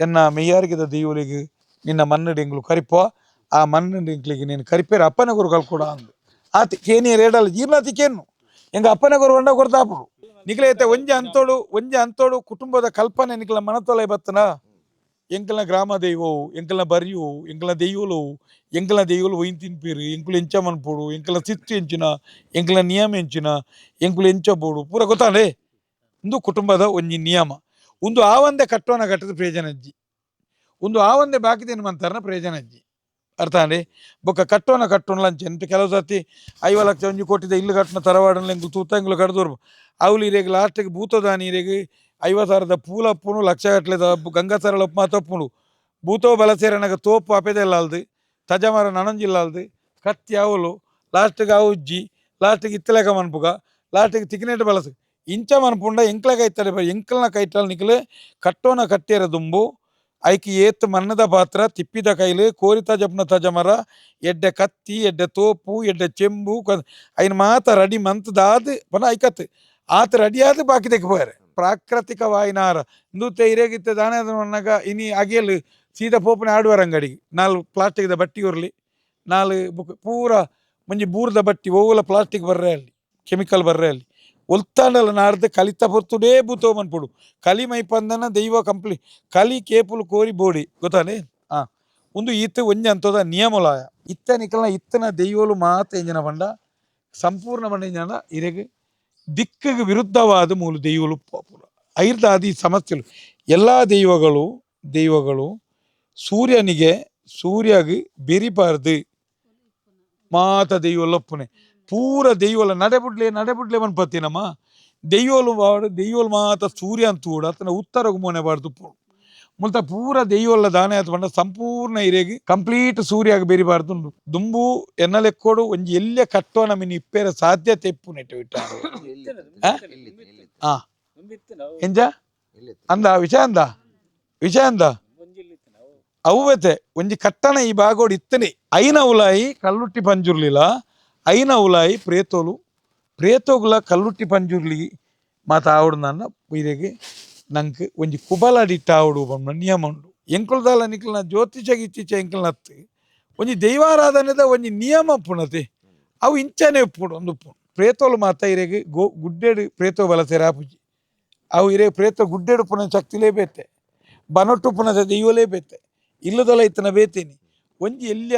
ಎನ್ನ ಮೆಯ್ಯಾರಿಗೆದ ದೇವರಿಗೆ ನಿನ್ನ ಮನ್ನಡಿ ಕರಿಪ ಕರಿಪೋ ಆ ಎಂಗ್ಲಿಗೆ ನೀನು ಕರಿಪೇರು ಅಪ್ಪನ ಗುರು ಕಲ್ಕೊಡ ಅಂದು. ಆತ ಕೇನಿ ರೇಡಲ್ಲ? ಜೀರ್ಣಾತಿ ಕೇನು ಎಂಗ ಅಪ್ಪನ ಗುರು ಹೊಂಡ ಕೊಡ್ತಾಪುಡು ನಿಕ್ಲೆ ಒಂಜೆ ಅಂತೋಡು ಒಂಜೆ ಅಂತೋಡು ಕುಟುಂಬದ ಕಲ್ಪನೆ ನಿಕ್ಲ ಮನತೊಲೆ ಬತ್ತನ? ಎಂಕಲ್ನ ಗ್ರಾಮ ದೈವವು ಎಂಕಲ್ನ ಬರಿಯು, ಎಂಕಲ್ನ ದೆಯ್ಯೋಲು ಎಂಕಲ್ನ ದೈವಲು ಒಯ್ನ್ ತಿನ್ಪೀರು, ಎಂಕುಲು ಎಂಚ ಮನ್ಪೋಡು, ಎಂಕಲ್ನ ಸಿತ್ತು ಎಂಚಿನ, ಎಂಕಲ್ನ ನಿಯಮ ಎಂಚಿನ, ಎಂಕುಲು ಎಂಚ ಬೋಡು. ಪೂರ ಗೊತ್ತಾಂಡೆ ಒಂದು ಕುಟುಂಬದ ಒಂಜಿ ನಿಯಮ. ಒಂದು ಆವಂದೆ ಕಟ್ಟೋನ ಕಟ್ಟದ ಪ್ರಯೋಜನ ಅಜ್ಜಿ. ಒಂದು ಆವಂದೆ ಬಾಕಿದೇನು ಮಂತಾರನ ಪ್ರಯೋಜನ ಅಜ್ಜಿ. ಅರ್ಥ ಅಂಡಿ ಬೊಕ್ಕ ಕಟ್ಟೋನ ಕಟ್ಟೋಣ ಲಂಚ. ಎಂತ ಕೆಲವು ಸತಿ ಐವ ಲಕ್ಷ ಒಂಜಿ ಕೋಟಿದ ಇಲ್ಲು ಕಟ್ಟಣ ತರವಾಡನ ತೂತ ಎಂಗುಲು ಕಡ್ದೋರು ಅವ್ಲು ಇರೇಗ ಲಾಸ್ಟಿಗೆ ಭೂತದಾನಿ ಇರೇಗ ಐವ ಸಾವಿರದ ಪೂಲ ಅಪ್ಪುನು ಲಕ್ಷ ಗಟ್ಟಲೆ ಗಂಗಾ ಸರಳ ಉಪ್ಮಾ ತಪ್ಪುನು ಭೂತೋ ಬಲಸೇರನಾಗ ತೋಪು ಅಪೆದೆಲ್ಲ ಅಲ್ದು. ತಜಮರ ನನಂಜಿಲ್ಲಲ್ದು ಕತ್ತಿ ಅವಲು ಲಾಸ್ಟಿಗೆ ಅವು ಉಜ್ಜಿ ಲಾಸ್ಟಿಗೆ ಇತ್ತಲೆಗ ಮನ್ಪುಗ ಲಾಸ್ಟಿಗೆ ತಿಕ್ನೆಟ್ ಬಳಸ ಇಂಚ ಮನ್ಪುಂಡ ಎಂಕ್ಲಾಗ ಬ ಎಂಕ್ಲನ ಕೈಟಲ್ ನಿಕ್ಲೆ ಕಟ್ಟೋನ ಕಟ್ಟೇರ ದುಂಬು. ಐಕಿ ಏತ್ ಮನ್ನದ ಪಾತ್ರ, ತಿಪ್ಪಿದ ಕೈಲು ಕೋರಿ ತಜಪ್ನ ತಜಮರ ಎಡ್ಡೆ ಕತ್ತಿ, ಎಡ್ಡೆ ತೋಪು, ಎಡ್ಡೆ ಚೆಂಬು ಐನ್ ಮಾತ ರಡಿ ಮಂತದಾದ ಪನ ಐಕತ್. ಆತ ರಡಿಯಾದ ಬಾಕಿ ತೆಕ್ಕೋರೆ ಪ್ರಾಕೃತಿಕ ವಾಯಿನಾರ. ಇಂದು ಇರೇಗಿತ್ತೆ ದಾನೆ ಅದನ್ನಾಗ ಇನಿ ಅಗೆಲ್ ಸೀದಾ ಪೋಪನೆ ಆಡುವರ ಅಂಗಡಿಗೆ. ನಾಲ್ ಪ್ಲಾಸ್ಟಿಕ್ದ ಬಟ್ಟಿ ಉರ್ಲಿ. ನಾಲ್ ಬುಕ್ ಪೂರ ಮುಂಜಿ ಬೂರ್ದ ಬಟ್ಟಿ, ಓವಲ ಪ್ಲಾಸ್ಟಿಕ್ ಬರ್ರೆ ಅಲ್ಲಿ, ಕೆಮಿಕಲ್ ಬರ್ರೆ ಅಲ್ಲಿ. ಮನ್ಪುಡು ಕಲಿ ಮೈ ಪಂದನ ದೈವ ಕಂಪ್ಲಿ. ಕಲಿ ಕೇಪುಲು ಕೋರಿ ಬೋಡಿ. ಗೊತ್ತಾನೆ? ಆ. ಒಂದು ಈತ ಒಂಜಿ ಅಂತದ ನಿಯಮಲಾಯ. ಇತ್ತ ನಿಕಲ್ನ ಇತ್ತನ ದೈವಲು ಮಾತ ಎಂಜನ ಪಂಡ. ಸಂಪೂರ್ಣ ಪಂಡ ಎಂಜನ ಇರೆಗ್ ದಿಕ್ಕಿಗೆ ವಿರುದ್ಧವಾದ ಮೂಲ ದೈವಲು ಪೋಪುರ ಐರ್ದಾದಿ ಸಮಸ್ಯೆಗಳು ಎಲ್ಲ ದೈವಗಳು ದೈವಗಳು ಸೂರ್ಯನಿಗೆ ಸೂರ್ಯಗೆ ಬೆರಿಬಾರ್ದು. ಮಾತ ದೈವಲೊಪ್ಪನೆ ಪೂರ ದೈವಲ ನಡೆಬುಡ್ಲೆ ನಡೆಬುಡ್ಲೆ ಮನ್ಪತ್ತಿನಮ್ಮ ದೆಯ್ಯೋಲು ವಾಡು ದೆಯ್ಯೋಲು ಮಾತ ಸೂರ್ಯ ಅಂತ ಕೂಡ ಅತನ ಉತ್ತರ ಗುಮ್ಮನೆ ಬಾರ್ದು ಪೋಡು ಮುಲ್ತ ಪೂರ ದೆಯ್ಯೋಲ್ಲ ದಾನೆ ಆತ ಬಂಡ ಸಂಪೂರ್ಣ ಇರೆಗಿ ಕಂಪ್ಲೀಟ್ ಸೂರ್ಯಾಗ ಬೆರಿಬಾರ್ದು ಉಂಡು ದುಂಬು ಎನ್ನಲೆಕ್ಕೋಡು ಒಂಜಿ ಎಲ್ಲೆ ಕಟ್ಟೋನ ಮಿನಿ ಇಪ್ಪೇರ ಸಾಧ್ಯತೆ ಎಪ್ಪು ನೆಟ್ಟು ಇಟ್ಟ ಆ? ಆ ಎಂಜ ಅಂದ ವಿಷಯ ಅಂದ ವಿಷಯ ಅಂದ అవువతే ಒಂಜಿ ಕಟ್ಟಣ ಈ ಬಾಗೋಡು ಇತ್ತನೆ ಐನ ಉಲಾಯಿ ಕಲ್ಲುಟ್ಟಿ ಪಂಜುರ್ಲಿಲ ಐನ ಉಲಾಯಿ ಪ್ರೇತೋಲು, ಪ್ರೇತೋಗುಲ ಕಲ್ಲುಟ್ಟಿ ಪಂಜುರ್ಲಿ ಮಾತ ಆವಡು ನನ್ನ ಇರೆಗೆ ನಂಗೆ ಒಂಜಿ ಕುಬಲಾಡಿಟ್ಟ ಆವಡು ಬಣ್ಣ, ನಿಯಮ ಉಂಡು ಎಂಕುಲ್ದಾಲ ನಿಕ್ಲನ ಜ್ಯೋತಿಷ ಗಿಚ್ಚಿಚ ಎಂಕಲ್ನ ಹತ್ತು ಒಂಜಿ ದೈವಾರಾಧನೆದ ಒಂಜಿ ನಿಯಮ ಪುಣತೆ. ಅವು ಇಂಚನೆ ಉಪ್ಪುಡು, ಒಂದು ಪ್ರೇತೋಲು ಮಾತ ಇರೆಗೆ ಗೋ, ಗುಡ್ಡೆಡು ಪ್ರೇತೋ ಬಲಸೆರ ಅವು ಇರೆ ಪ್ರೇತ ಗುಡ್ಡೆಡು ಪುನಃ ಶಕ್ತಿಲೇ ಬೇತೆ. ಬನೊಟ್ಟು ಪುನಃ ದೈವಲೇ ಬೇತೆ. ಇಲ್ಲದಲ್ಲ ಇತ್ತನ ಬೇತೇನಿ. ಒಂಜಿ ಎಲ್ಯ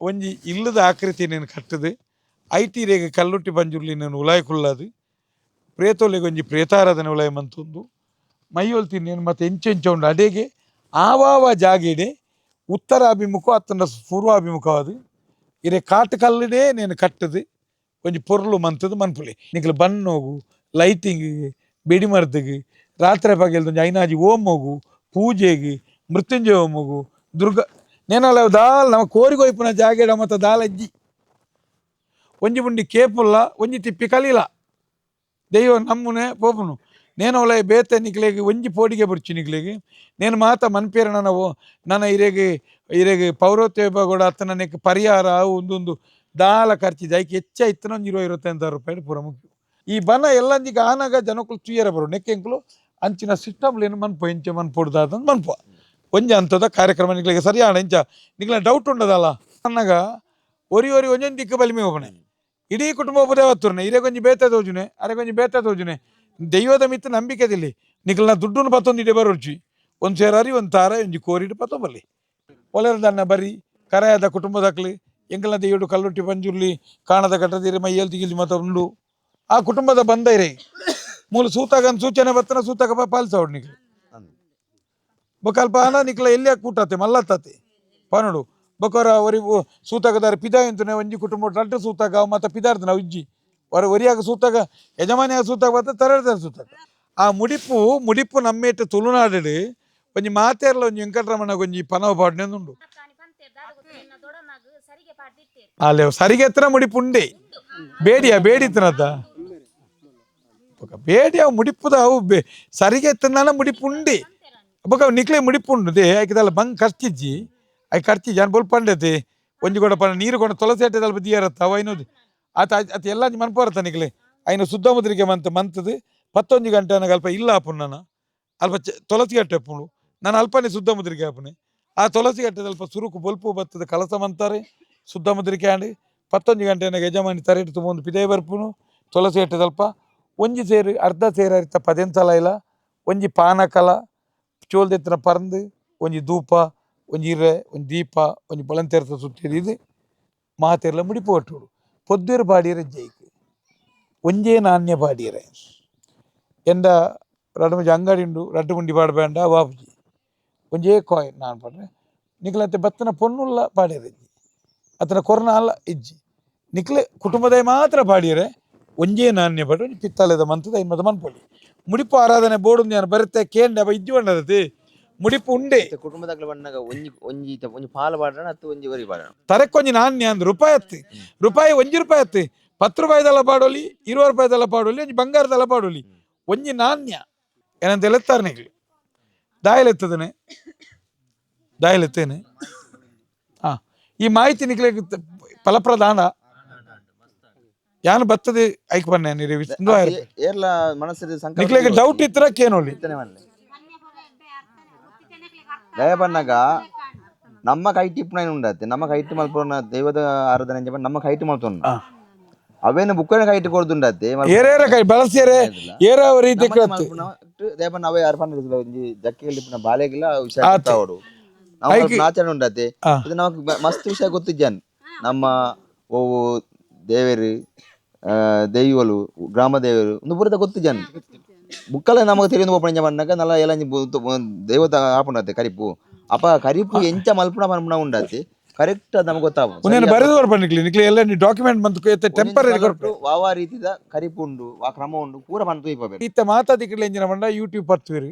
ಒಂಜಿ ಇಲ್ಲದ ಆಕೃತಿ ನೀನು ಕಟ್ಟದೆ. ಐತಿ ರೇಗ ಕಲ್ಲುಟ್ಟಿ ಬಂಜುಲಿ ನೀನು ಉಲಾಯ್ ಕೊಳ್ಳೋದು. ಪ್ರೇತೊಲೆಗೆ ಒಂದು ಪ್ರೇತಾರಾಧನೆ ಉಳಾಯ್ ಮಂತೊಂದು. ಮೈ ಹೊಲ್ತೀನಿ ಮತ್ತೆ ಹೆಂಚು ಹೆಂಚು ಉಂಡು ಅಡೆಗೆ ಆವಾವ ಜಾಗಿಡೆ ಉತ್ತರ ಅಭಿಮುಖ ಅತ್ತನ ಪೂರ್ವಾಭಿಮುಖ ಇರೆ ಕಾಟು ಕಲ್ಲಿನ ನೀನು ಕಟ್ಟದು. ಒಂಜಿ ಪೊರ್ಲು ಮಂತದು ಮನ್ಪುಳಿ ನಿಗ್ಲ ಬಣ್ಣ ಹೋಗು ಲೈಟಿಂಗ್ ಬಿಡಿ ಮರದಗೆ, ರಾತ್ರಿ ಬಗೆಯಲ್ಲಿ ಒಂದು ಐನಾಜಿ ಓಮ್ ಹೋಗು, ಪೂಜೆಗೆ, ಮೃತ್ಯುಂಜಯ ಓಮ್ ಹೋಗು, ದುರ್ಗಾ ದಾಲ್ దాల్ నమ్మ ಜಾಗೆಡ ಮತ್ತ ದಾಲ ಅಜ್ಜಿ. ಒಂಜಿ ಮುಂಡಿ ಕೇಪುಲ್ಲ, ಒಂಜಿ ತಿಪ್ಪಿ ಕಲೀಲ. ದೈವ ನಮ್ಮನೆ ಪೋಪುನು. ನೇನು ಒಲ ಬೇತೆ ನಿಕ್ಲೆಗೆ, ಒಂಜಿ ಪೋಡಿಗೆ ಬರ್ಚಿ ನಿಕ್ಲೆಗೆ. ನೇನು ಮಾತ ಮನ್ಪೇರ ನನವು ನನ್ನ ಇರೆಗೆ ಇರೆಗೆ ಪೌರತ್ವ ಕೂಡ ಅತ್ತ ನನಗೆ ಪರಿಹಾರ ಒಂದೊಂದು ದಾಲ ಖರ್ಚು ಜೈಕೆ ಹೆಚ್ಚ ಇತ್ತನ ಒಂದು ಇರೋ ಇರುವತ್ತೈದು ರೂಪಾಯಿ ಪೂರ ಮುಖ್ಯ. ಈ ಬನ ಎಲ್ಲಂಜಿಗೆ ಆನಾಗ ಜನಕ್ಕಳು ತುಯ್ಯರ ಬರು. ನೆಕ್ಕೆಂಕ್ಲು ಅಂಚಿನ ಸಿಸ್ಟಮ್ಲೇನು ಮನ್ಪು, ಎಂಚೆ ಮನ್ಪೊಡ್ದಾದಂದು ಮನ್ಪು ಹಂತದ ಕಾರ್ಯಕ್ರಮ ನಿಕ್ಲೆಗ್ ಸರಿ ಆಣ ಇಂಚ ನಿಕ್ಲ ಡೌಟ್ ಉಂಡದಲ್ಲ ಅನ್ನಗ ಒರಿ ಒರಿ ಒಂಜೊಂದು ದಿಕ್ಕು ಬಲಿಮೆ ಹೋಗಣೆ. ಇಡೀ ಕುಟುಂಬ ಒಬ್ಬರೇ ಇರೇ ಕೊಂಚ ಬೇತೆ ತೋಜುನೆ ಅರೆ ಕೊಂಚ ಬೇತೆ ತೋಜುನೆ ದೈವದ ಮಿತ್ತ ನಂಬಿಕೆದಿಲ್ಲಿ, ನಿಕ್ಲನ ದುಡ್ಡುನು ಪತ್ತೊಂದು ಇಡೆ ಬರೋಚಿ. ಒಂದು ಸೇರಾರಿ ಒಂದು ತಾರ, ಒಂಜಿ ಕೋರಿಡು ಪತ್ತೊಂಬಲ್ಲಿ. ಒಲೆರ ದನ್ನ ಬರಿ, ಕರೆಯಾದ ಕುಟುಂಬದಕ್ಲಿ ಎಂಕಲ್ನ ದೈವಡು ಕಲ್ಲುಟ್ಟಿ ಪಂಜುರ್ಲಿ, ಕಾಣದ ಕಟ್ಟದಿರಿ ಮೈಯಲ್ಲಿ ತಿಗಿಲಿ ಮತ ಉಂಡು. ಆ ಕುಟುಂಬದ ಬಂದ ಇರೇ. ಮೂಲ ಸೂತಾಗನ್ ಸೂಚನೆ ಬತ್ತನ ಸೂತಕ ಪಾಲಿಸೋಡು ನಿಕ್ಲಿ. ಬೊಕಲ್ಪ ಆನ ನಿಕ್ಲ ಎಲ್ಲಿ ಕೂಟತೆ ಮಲ್ಲತ್ತತೆ ಪನೋಡು ಬೊಕರ ಒರಿ ಸೂತಕದಾರ ಪಿದ ಎಂತನೆ ಒಂಜಿ ಕುಟುಂಬ ರಡ್ಡ ಸೂತಕ ಮತ್ತೆ ಪಿದಾರ್ದನ ಉಜ್ಜಿ ಹೊರ ಒರಿಯಾಗ ಸೂತಕ ಯಜಮಾನಿಯಾಗ ಸೂತಕ ಬತ್ತ ತರಡ್ದಾರ ಸೂತಕ ಆ ಮುಡಿಪು ಮುಡಿಪು ನಮ್ಮೇಟ ತುಳುನಾಡು ಒಂಜಿ ಮಾತೇರ್ಲ ಒಂಜಿ ವೆಂಕಟರಮಣ ಒಂಜಿ ಪನವ ಪಾಡ್ನೆಂದುಂಡು ಕಾನಿ ಪಂತೆ ದಾದಗು ನಿನ್ನ ದೊಡನಾಗು ಸರಿಗೆ ಪಾಡ್ದಿತ್ತೇರು ಅಲ್ಲೇ ಸರಿಗೆ ಎತ್ತರ ಮುಡಿಪು ಉಂಡೆ ಬೇಡಿಯ ಬೇಡಿತ್ತನದ ಬೊಕ ಬೇಡಿ ಅವು ಮುಡಿಪುದ ಅವು ಬೇ ಸರಿಗೆ ಎತ್ತನ ಮುಡಿಪು ಉಂಡೆ ಬೊಕ ನಿಕ್ಲೆ ಮುಡಿಪು ಉಂಡು ದೇ ಆಯ್ಕೆದಲ್ಲ ಬಂಗ್ ಖರ್ಚಿಜ್ಜಿ ಆಯ್ ಖರ್ಚಿಜ್ಜಿ ಅನ್ ಬೊಲ್ ಒಂಜಿ ಕೂಡ ಪಂಡ ನೀರು ಕೊಂಡು ತುಳಸಿ ಅಟ್ಟೆ ಅಲ್ಪ ದಿಯರತ್ತ ಅವ ಐನೋದು ಆತ ಅತ ಎಲ್ಲ ಮನ್ಪೋರತ್ತ ನಿಕ್ಲೆ? ಐನು ಸುದ್ದ ಮುದ್ರಿಗೆ ಮಂತ್, ಮಂತದು. ಪತ್ತೊಂಜಿ ಗಂಟೆ ಅಲ್ಪ ಇಲ್ಲ ಆಪುನ್ ಅಲ್ಪ ತುಳಸಿ ಗಟ್ಟೆ ಅಪ್ಪುಳು ನಾನು ಅಲ್ಪನೇ ಸುದ್ದ ಮುದ್ರಿಗೆ ಆಪುನೆ. ಆ ತುಳಸಿ ಗಟ್ಟೆದ ಅಲ್ಪ ಸುರುಕು ಬೊಲ್ಪು ಬತ್ತದ ಕಲಸ ಮಂತಾರೆ, ಸುದ್ದ ಮುದ್ರಿಕೆ ಆಂಡಿ. ಪತ್ತೊಂಜಿ ನನಗೆ ಯಜಮಾನಿ ತರೆಟ್ಟು ತುಂಬ ಪಿದೇ ಬರ್ಪುನು. ತುಳಸಿ ಗಟ್ಟೆದಲ್ಪ ಒಂಜಿ ಸೇರು, ಅರ್ಧ ಸೇರಿ ಅರಿತ ಸಲ ಇಲ್ಲ ಒಂಜಿ ಪಾನಕಲ. ಚೋಲ್ದೆತ್ತಿನ ಪರಂದು ಒಂಜಿ ಧೂಪ ಒಂಜಿ ಇರೆ ಒಂಜಿ ದೀಪ ಒಂಜಿ ಬಲಂತೆರ್ತ ಸುತ್ತಿದ ಇದು ಮಾತೆರ್ಲ ಮುಡಿಪು ಒಟ್ಟುಡು ಪೊದ್ದೇರು ಬಾಡಿಯರೆ ಜೈಕ್ ಒಂಜೇ ನಾಣ್ಯ ಬಾಡಿಯರೆ ಎಂದ ರಡ್ಡು ಮುಂಜಿ ಅಂಗಡಿ ಉಂಡು ರಡ್ಡು ಮುಂಡಿ ಪಾಡಬೇಂಡ ವಾಪುಜಿ ಒಂಜೇ ಕಾಯಿನ್ ನಾನು ಪಡ್ರೆ ನಿಕ್ಲಂತೆ ಬತ್ತನ ಪೊನ್ನುಲ್ಲ ಪಾಡ್ಯರೆ ಇಜ್ಜಿ ಅತನ ಕೊರೋನಾ ಅಲ್ಲ ಇಜ್ಜಿ ನಿಕ್ಲೆ ಕುಟುಂಬದ ಮಾತ್ರ ಪಾಡಿಯರೆ ಒಂಜೇ ನಾಣ್ಯ ಪಡ ಒಂಜಿ ಪಿತ್ತಳೆದ ಮಂತದ ಇನ್ಮದ ಮನ್ಪೊಲಿ ಮುಡಿಪು ಆರಾಧನೆ ಬೋರ್ಡು ನಾನು ಬರುತ್ತೆ ಕೇಂದ್ರ ಅವ ಇಜ್ಜಿ ಬಂಡದತಿ ಮುಡಿಪು ಉಂಡೆ ಕುಟುಂಬದಾಗ್ಲ ಬಣ್ಣಗ ಒಂಜಿ ಒಂಜಿ ತ- ಒಂಜಿ ಪಾಲು ಪಾಡ್ರಣ ಅತ್ತು ಒಂಜಿ ವರಿ ಪಾಡ್ರಣ ತರಕ್ಕೊಂಜಿ ನಾಣ್ಯ ಅಂದ್ ರೂಪಾಯಿ ಹತ್ತು ರೂಪಾಯಿ ಒಂಜಿ ರೂಪಾಯಿ ಹತ್ತು ಪತ್ತು ರೂಪಾಯಿದೆಲ್ಲ ಪಾಡೋಲಿ ಇರುವತ್ತು ರೂಪಾಯಿದೆಲ್ಲ ಪಾಡೋಲಿ ಒಂಜಿ ಬಂಗಾರದೆಲ್ಲ ಪಾಡೋಲಿ ಒಂಜಿ ನಾಣ್ಯ ಏನಂತ ಎತ್ತಾರೆ ನಿಗ್ಲಿ ದಾಯಲೆತ್ತದನೆ ದಾಯಲೆತ್ತೇನೆ ಹಾ ಈ ಮಾಹಿತಿ ನಿಕ್ಲೆ ಫಲಪ್ರದಾನ ಯಾನು ಬರ್ತದೆ ಐಕ್ ಬನ್ನೆ. ಏರ್ಲ ಮನಸ್ಸಿದ ಸಂಕಲ್ಪ ನಿಕ್ಲೆಗೆ ಡೌಟ್ ಇತ್ತರ ಕೇನೋಲಿ ದಯ ಬಣ್ಣಗ ನಮ್ಮ ಕೈ ಟಿಪ್ ಉಂಡತ್ತೆ ನಮ್ಮ ಕೈ ಟಿ ಮಲ್ಪ ದೈವದ ಆರಾಧನೆ ಅಂಜ ನಮ್ಮ ಕೈ ಟಿ ಮಲ್ಪೋನ ಹಾ. ಅವೇನು ಬುಕ್ಕನ ಕೈ ಇಟ್ಟು ಕೊಡ್ದುಂಡತ್ತೆ ಏರೇರ ಕೈ ಬಳಸ್ಯಾರೆ ಏರ. ರೀತಿ ದೇಪಣ್ಣ ಅವೇ ಒಂಜಿ ಜಕ್ಕಿಯಲ್ಲಿ ಬಾಲೆಗಿಲ್ಲ ವಿಷಯ ನಾವು ಐಕಿ- ಉಂಡತ್ತೆ ಇದು ನಮಗೆ ಮಸ್ತ್ ವಿಷಯ ಗೊತ್ತಿದ್ಯಾನ್. ನಮ್ಮ ಓ ದೇವೇರು ದೈವಲು ಗ್ರಾಮ ದೇವರು ಒಂದು ಬುರದ ಗೊತ್ತು ಜನ. ಬುಕ್ಕಲ್ಲ ನಮಗೆ ತಿಳಿದು ಓಪಣ ಪಣ್ಣಾಗ ನಲ್ಲ ಎಲ್ಲ ದೇವತ ಆಪುಂಡತ್ತೆ ಕರಿಪು. ಅಪ್ಪ ಕರಿಪು ಎಂಚ ಮಲ್ಪಣ ಮಲ್ಪಣ ಉಂಡಾತೆ. ಕರೆಕ್ಟ್ ನಮಗೆ ಗೊತ್ತಾಗ ಬರೆದ ಬರೆದು ಬರ್ಪಣ್ಣಿಕ್ಲಿ ನಿಕ್ಲಿ. ಎಲ್ಲ ನೀ ಡಾಕ್ಯುಮೆಂಟ್ ಬಂತು ಕೈತೆ ಟೆಂಪರರಿ ಕೊರ್ಪು ವಾವ ರೀತಿದ ಕರಿಪು ಉಂಡು ಆ ಕ್ರಮ ಉಂಡು ಪೂರ ಬಂತು ಇಪ್ಪ ಇತ್ತ ಮಾತಾದಿಕ್ಲಿ ಎಂಜಿನ ಬಂಡ ಯೂಟ್ಯೂಬ್ ಬರ್ತೀರಿ.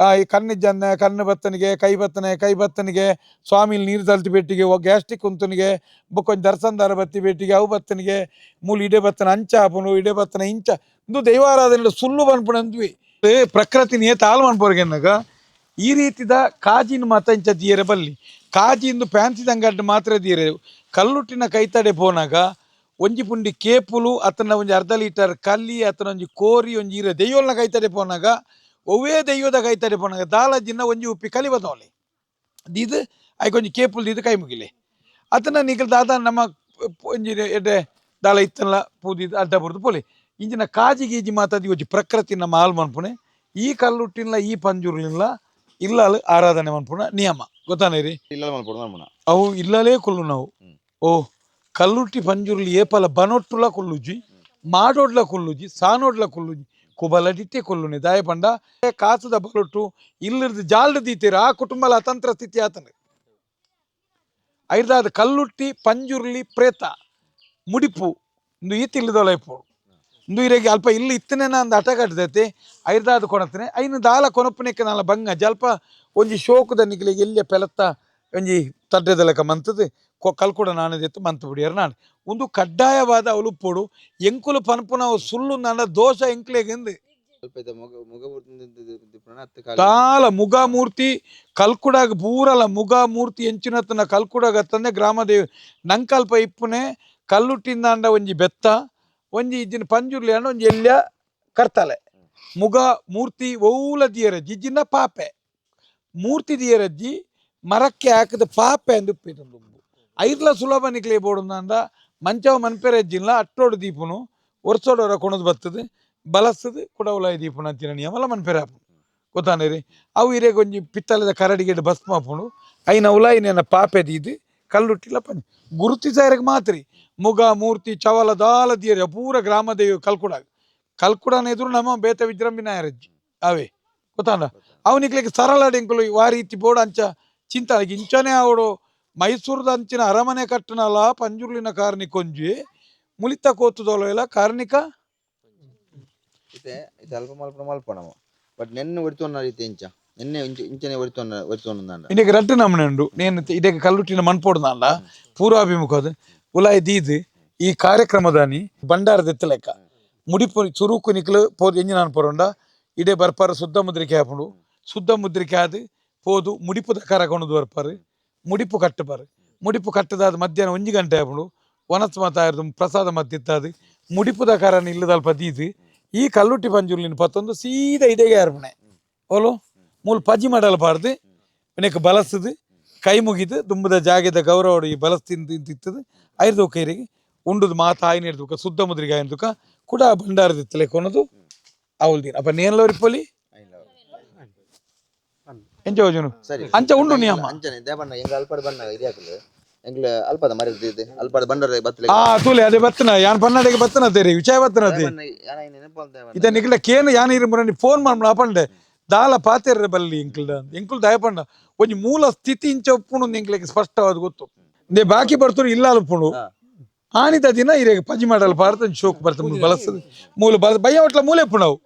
ಈ ಕಣ್ಣಿಜ್ಜನ್ನ, ಕಣ್ಣು ಬತ್ತನಿಗೆ, ಕೈ ಬತ್ತನೆ, ಕೈ ಬತ್ತನಿಗೆ, ಸ್ವಾಮಿಲ್ ನೀರು ತಲ್ತಿ ಬೆಟ್ಟಿಗೆ ಗ್ಯಾಸ್ಟ್ರಿಕ್ ಕುಂತನಿಗೆ ಬೊಕ್ಕೊಂದು ದರ್ಶನದಾರ ಬತ್ತಿ ಬೆಟ್ಟಿಗೆ ಅವು ಬತ್ತನಿಗೆ, ಮೂಲ ಇಡೆ ಬತ್ತನ, ಅಂಚ ಆಪುನು ಇಡೆ ಬತ್ತನ, ಇಂಚ. ಇಂದು ದೈವಾರಾಧನೆ ಸುಳ್ಳು ಬನ್ಪುಣ ಅಂದ್ವಿ. ಪ್ರಕೃತಿನೇ ಹಾಳು ಮನ್ಪೋರ್ಗೆನ್ನಾಗ ಈ ರೀತಿದ ಕಾಜಿನ ಮತ ಇಂಚ ದೀರೆ ಬಲ್ಲಿ. ಕಾಜಿಂದು ಪ್ಯಾನ್ಸಿದಂಗಡ್ಡು ಮಾತ್ರ ದೀರೆ ಕಲ್ಲುಟ್ಟಿನ ಕೈತಡೆ ಪೋನಾಗ, ಒಂಜಿ ಪುಂಡಿ ಕೇಪುಲು, ಅತನ ಒಂಜಿ ಅರ್ಧ ಲೀಟರ್ ಕಲ್ಲಿ, ಅತನ ಒಂಜಿ ಕೋರಿ, ಒಂಜಿ ಈರೆ ದೆಯ್ಯೋಲ್ನ ಕೈತಡೆ ಪೋನಾಗ ಒವೇ ಕೈತಡೆ ಪೋನಾಗ ದಾಲಜಿನ ಒಂಜಿ ಉಪ್ಪಿ ಕಲಿ ಬದವಲೆ ಐ ಕೊಂಜಿ ಕೇಪುಲ್ ದಿದು ಕೈ ಮುಗಿಲೆ. ಅತನ ನಿಖಲ್ ದಾದ ನಮ್ಮ ಒಂಜಿ ಎಡ್ಡೆ ದಾಲ ಇತ್ತಲ್ಲ ಪೂದಿದ್ ಅಡ್ಡ ಬುರ್ದು ಪೋಲಿ. ಇಂಜಿನ ಕಾಜಿ ಗೀಜಿ ಮಾತಾದಿ ಒಂಜಿ ಪ್ರಕೃತಿ ನಮ್ಮ ಹಾಲ್ ಮನ್ಪುಣೆ ಈ ಕಲ್ಲುಟ್ಟಿನ್ಲ ಈ ಪಂಜುರ್ಲಿನ್ಲ ಇಲ್ಲಾಲ್ ಆರಾಧನೆ ಮನ್ಪುಣ ನಿಯಮ. ಗೊತ್ತಾನೇರಿ ಅವು ಇಲ್ಲಲೇ ಕೊಲ್ಲು ನಾವು. ಓ ಕಲ್ಲುಟ್ಟಿ ಪಂಜುರ್ಲಿ ಏಪಲ ಬನೊಟ್ಟುಲ ಕೊಲ್ಲುಜಿ ಮಾಡೋಡ್ಲ ಕೊಲ್ಲುಜಿ ಸಾನೋಡ್ಲ ಕೊಲ್ಲುಜಿ ಕುಬಲಡಿಟ್ಟೆ ಕೊಲ್ಲುನೆ. ದಾಯ ಪಂಡ. ಕಾಸದ ಬಲೊಟ್ಟು, ಇಲ್ಲಿರ್ದು ಜಾಲ್ಡ್ ದೀತೀರ, ಆ ಕುಟುಂಬಲ ಅತಂತ್ರ ಸ್ಥಿತಿ ಆತನ ಐದಾದ ಕಲ್ಲುಟ್ಟಿ, ಪಂಜುರ್ಲಿ, ಪ್ರೇತ, ಮುಡಿಪು, ಇಂದು ಈತ ಇಲ್ಲದೊಲ ಇಪ್ಪು ಇಂದು ಇರೆಗೆ ಅಲ್ಪ ಇಲ್ಲಿ ಇತ್ತನೆ ಅಂದ ಅಟ ಐದಾದ ಕೊಣತನೆ, ಐನು ದಾಲ ಕೊನಪ್ಪನೆಕ್ಕೆ ನಾಲ ಬಂಗ. ಜಲ್ಪ ಒಂಜಿ ಶೋಕದ ನಿಗಲಿಗೆ ಎಲ್ಲಿಯ ಪೆಲತ್ತ ಒಂಜಿ ತಡ್ಡೆದ ಲೆಕ್ಕ ಮಂತದ್ದು ನಾಣದೆತ್ತು ಮಂತ್ ಬಿಡಿಯರ್ ನಾಡು ಒಂದು ಕಡ್ಡಾಯವಾದ ಅವಲುಪ್ಪೋಡು ಎಂಕುಲು ಪನ್ಪುನ ಸುಳ್ಳು ನನ್ನ ದೋಷ ಎಂಕ್ಲೆಗೆಂದು ಕಾಲ ಮುಗ ತಾಲ ಮೂರ್ತಿ ಕಲ್ಕುಡಾಗ ಪೂರಲ ಮುಗ ಮೂರ್ತಿ ಎಂಚಿನತ್ತನ ಕಲ್ಕುಡಾಗ ತಂದೆ ಗ್ರಾಮದೇವಿ. ನಂಕಲ್ಪ ಇಪ್ಪುನೆ ಕಲ್ಲುಟ್ಟಿಂದಾಂಡ ಒಂಜಿ ಬೆತ್ತ ಒಂಜಿ ಇಜ್ಜಿನ ಪಂಜುರ್ಲಿ ಅಂಡ ಒಂಜಿ ಎಲ್ಯ ಕರ್ತಲೆ. ಮುಗ ಮೂರ್ತಿ ಒವ್ಲ ದಿಯರ ಜಿಜ್ಜಿನ ಪಾಪೆ. ಮೂರ್ತಿ ದಿಯರಜ್ಜಿ ಮರಕ್ಕೆ ಹಾಕದ ಪಾಪೆ ಅಂದು ಉಪ್ಪಿದೊಂದು ಐದ್ಲ ಸುಲಭ ನಿಕ್ಲೆ ಬೋಡುಂದಾಂಡ ಮಂಚವ ಮನ್ಪೆರಜ್ಜಿನ್ಲ ಅಟ್ಟೋಡು ದೀಪುನು ಒರ್ಸೋಡವರ ಕೊಣದು ಬರ್ತದೆ ಬಲಸ್ತದೆ ಕುಡವಲಾಯ ದೀಪುನ ಅಂತಿನ ನಿಯಮಲ ಗೊತ್ತಾನೆ ರೀ. ಅವು ಇರೇ ಒಂಜಿ ಪಿತ್ತಲದ ಕರಡಿಗೆ ಭಸ್ಮ ಹಾಪುಂಡು ಐನ ಉಲಾಯಿನ ಪಾಪೆ ದೀದು, ಕಲ್ಲುಟ್ಟಿಲ್ಲ ಪಂಚ ಗುರುತಿಸಾಯರಿಗೆ ಮಾತ್ರಿ ಮುಗ, ಮೂರ್ತಿ, ಚವಲ, ದಾಲ ಪೂರ ಗ್ರಾಮದೇವಿ ಕಲ್ಕುಡಾಗ. ಎದುರು ನಮ್ಮ ಬೇತ ವಿಜೃಂಭಿನಾಯರಜ್ಜಿ ಅವೇ. ಗೊತ್ತಾಂಡ ಅವನಿಗ್ಲಿಕ್ಕೆ ಸರಳ ಡೆಂಕುಲು ವಾರಿ ಇತ್ತಿ ಬೋಡ ಅಂಚ ಚಿಂತ ಇಂಚನೆ ಅವಡು ಮೈಸೂರದ ಅಂಚಿನ ಅರಮನೆ ಕಟ್ಟನಲ ಪಂಜುರ್ಲಿನ ಕಾರ್ಣಿಕ ಒಂಜಿ. ಮುಲಿತ ಕೋತುದೋಲ ಇಲ್ಲ ಕಾರ್ಣಿಕ ಇದೆ ಇದು ಅಲ್ಪ ಮಲ್ಪುಣ ಮಲ್ಪುಣ ಬಟ್ ನೆನ್ನೆ ಒಡಿತೊನ್ನ ರೀತಿ ಇಂಚ. ನೆನ್ನೆ ಇಂಚ ಇಂಚನೆ ಒಡಿತೊನ್ನ ಒಡಿತೊನ್ನಂಡ ಇಂಡಿಗೆ ರಟ್ಟು ನಮನೆ ಉಂಡು. ನೇನು ಇದಕ್ಕೆ ಕಲ್ಲುಟ್ಟಿನ ಮನ್ಪೋಡ್ದಾಂಡ ಪೂರ್ವಾಭಿಮುಖದ ಉಲಾಯ್ ದೀದ್ ಈ ಕಾರ್ಯಕ್ರಮದಾನಿ ಬಂಡಾರದ ಎತ್ತಲೆಕ್ಕ. ಮುಡಿಪು ಚುರುಕು ನಿಕ್ಲು ಪೋ ಎಂಜಿನ ಅನ್ಪೊರಂಡ ಇಡೇ ಬರ್ಪಾರ ಶುದ್ಧ ಮುದ್ರಿಕೆ ಹಾಕೊಂಡು ಮುದ್ರಿಕೆ ಆದ್ ಪೋದು ಮುಡಿಪುದ ಕರಕೊಂಡು ಕೊಣದು ಬರ್ಪಾರು. ಮುಡಿಪು ಕಟ್ಟಬಾರು ಮುಡಿಪು ಕಟ್ಟದಾದ ಮಧ್ಯಾಹ್ನ ಒಂಜಿ ಗಂಟೆ ಆಪುಂಡು ವನಸ್ ಮಾತಾಯಿರ್ದು ಪ್ರಸಾದ ಮತ್ತಿತ್ತಾದು ಮುಡಿಪುದ ಕಾರಣ ಇಲ್ಲದಲ್ಪ ದೀದು ಈ ಕಲ್ಲುಟ್ಟಿ ಪಂಜುಲಿನ ಪತ್ತೊಂದು ಸೀದಾ ಇಡೆಗೆ ಅರ್ಪಣೆ ಓಲು ಮೂಲ ಪಜಿ ಮಾಡಲ್ಬಾರ್ದು ಅವನಿಗೆ ಬಲಸದು ಕೈ ಮುಗಿದು ದುಂಬದ ಜಾಗದ ಗೌರವ ಈ ಬಲಸ್ತಿಂದ ತಿತ್ತದು ಐದು ಕೈರಿಗೆ ಉಂಡುದು ಮಾತ ಆಯ್ನ ಹಿಡ್ದುಕ ಶುದ್ಧ ಮುದ್ರಿಗೆ ಆಯ್ದುಕ ಕೂಡ ಭಂಡಾರದಿತ್ತಲೆ ಕೊನದು ಅವಲ್ದಿನ. ಅಪ್ಪ ನೇನ್ಲ ರಿಪ್ಪಲಿ ಎಂಚ ಯೋಜನೆ ಸರಿ ಅಂಚ ಉಂಡು ನಿಯಮ ಅಂಚನೆ ದೇವಣ್ಣ ಎಂಗ ಅಲ್ಪದ ಬಣ್ಣ ಇದೆ ಹಾಕಲು ಎಂಗ್ಲ ಅಲ್ಪದ ಮರ ಇದೆ ಅಲ್ಪದ ಬಂಡರ ಬತ್ತಲೆ. ಆ ತೂಲೆ ಅದೇ ಬತ್ತನ ಯಾನ್ ಪನ್ನಡೆಗೆ ಬತ್ತನ ತೇರಿ ವಿಚಾಯ ಬತ್ತನ ಅದೇ. ಇದ ನಿಕ್ಲ ಕೇನ ಯಾನ್ ಇರು ಮುರನಿ ಫೋನ್ ಮಾಡ್ಮಳ ಅಪಂಡೆ. ದಾಲ ಪಾತೆರ್ರೆ ಬಲ್ಲಿ ಇಂಕ್ಲ್ಡ ಇಂಕ್ಲ್ ದಯಪಣ್ಣ ಒಂಜಿ ಮೂಲ ಸ್ಥಿತಿ ಇಂಚ ಒಪ್ಪುಂಡು ಇಂಕ್ಲಿಗೆ ಸ್ಪಷ್ಟವಾದ ಗೊತ್ತು. ದೇ ಬಾಕಿ ಬರ್ತರು ಇಲ್ಲ ಅಲ್ಪುಣು. ಆನಿದ ದಿನ ಇರೆಗೆ ಪಜಿ ಮಾಡಲ್ ಭಾರತ ಶೋಕ್ ಬರ್ತದೆ ಬಳಸ್ತದೆ ಮೂಲ ಬಲ ಭಯ ಒಟ್ಲ ಮೂಲೆ ಪುಣವು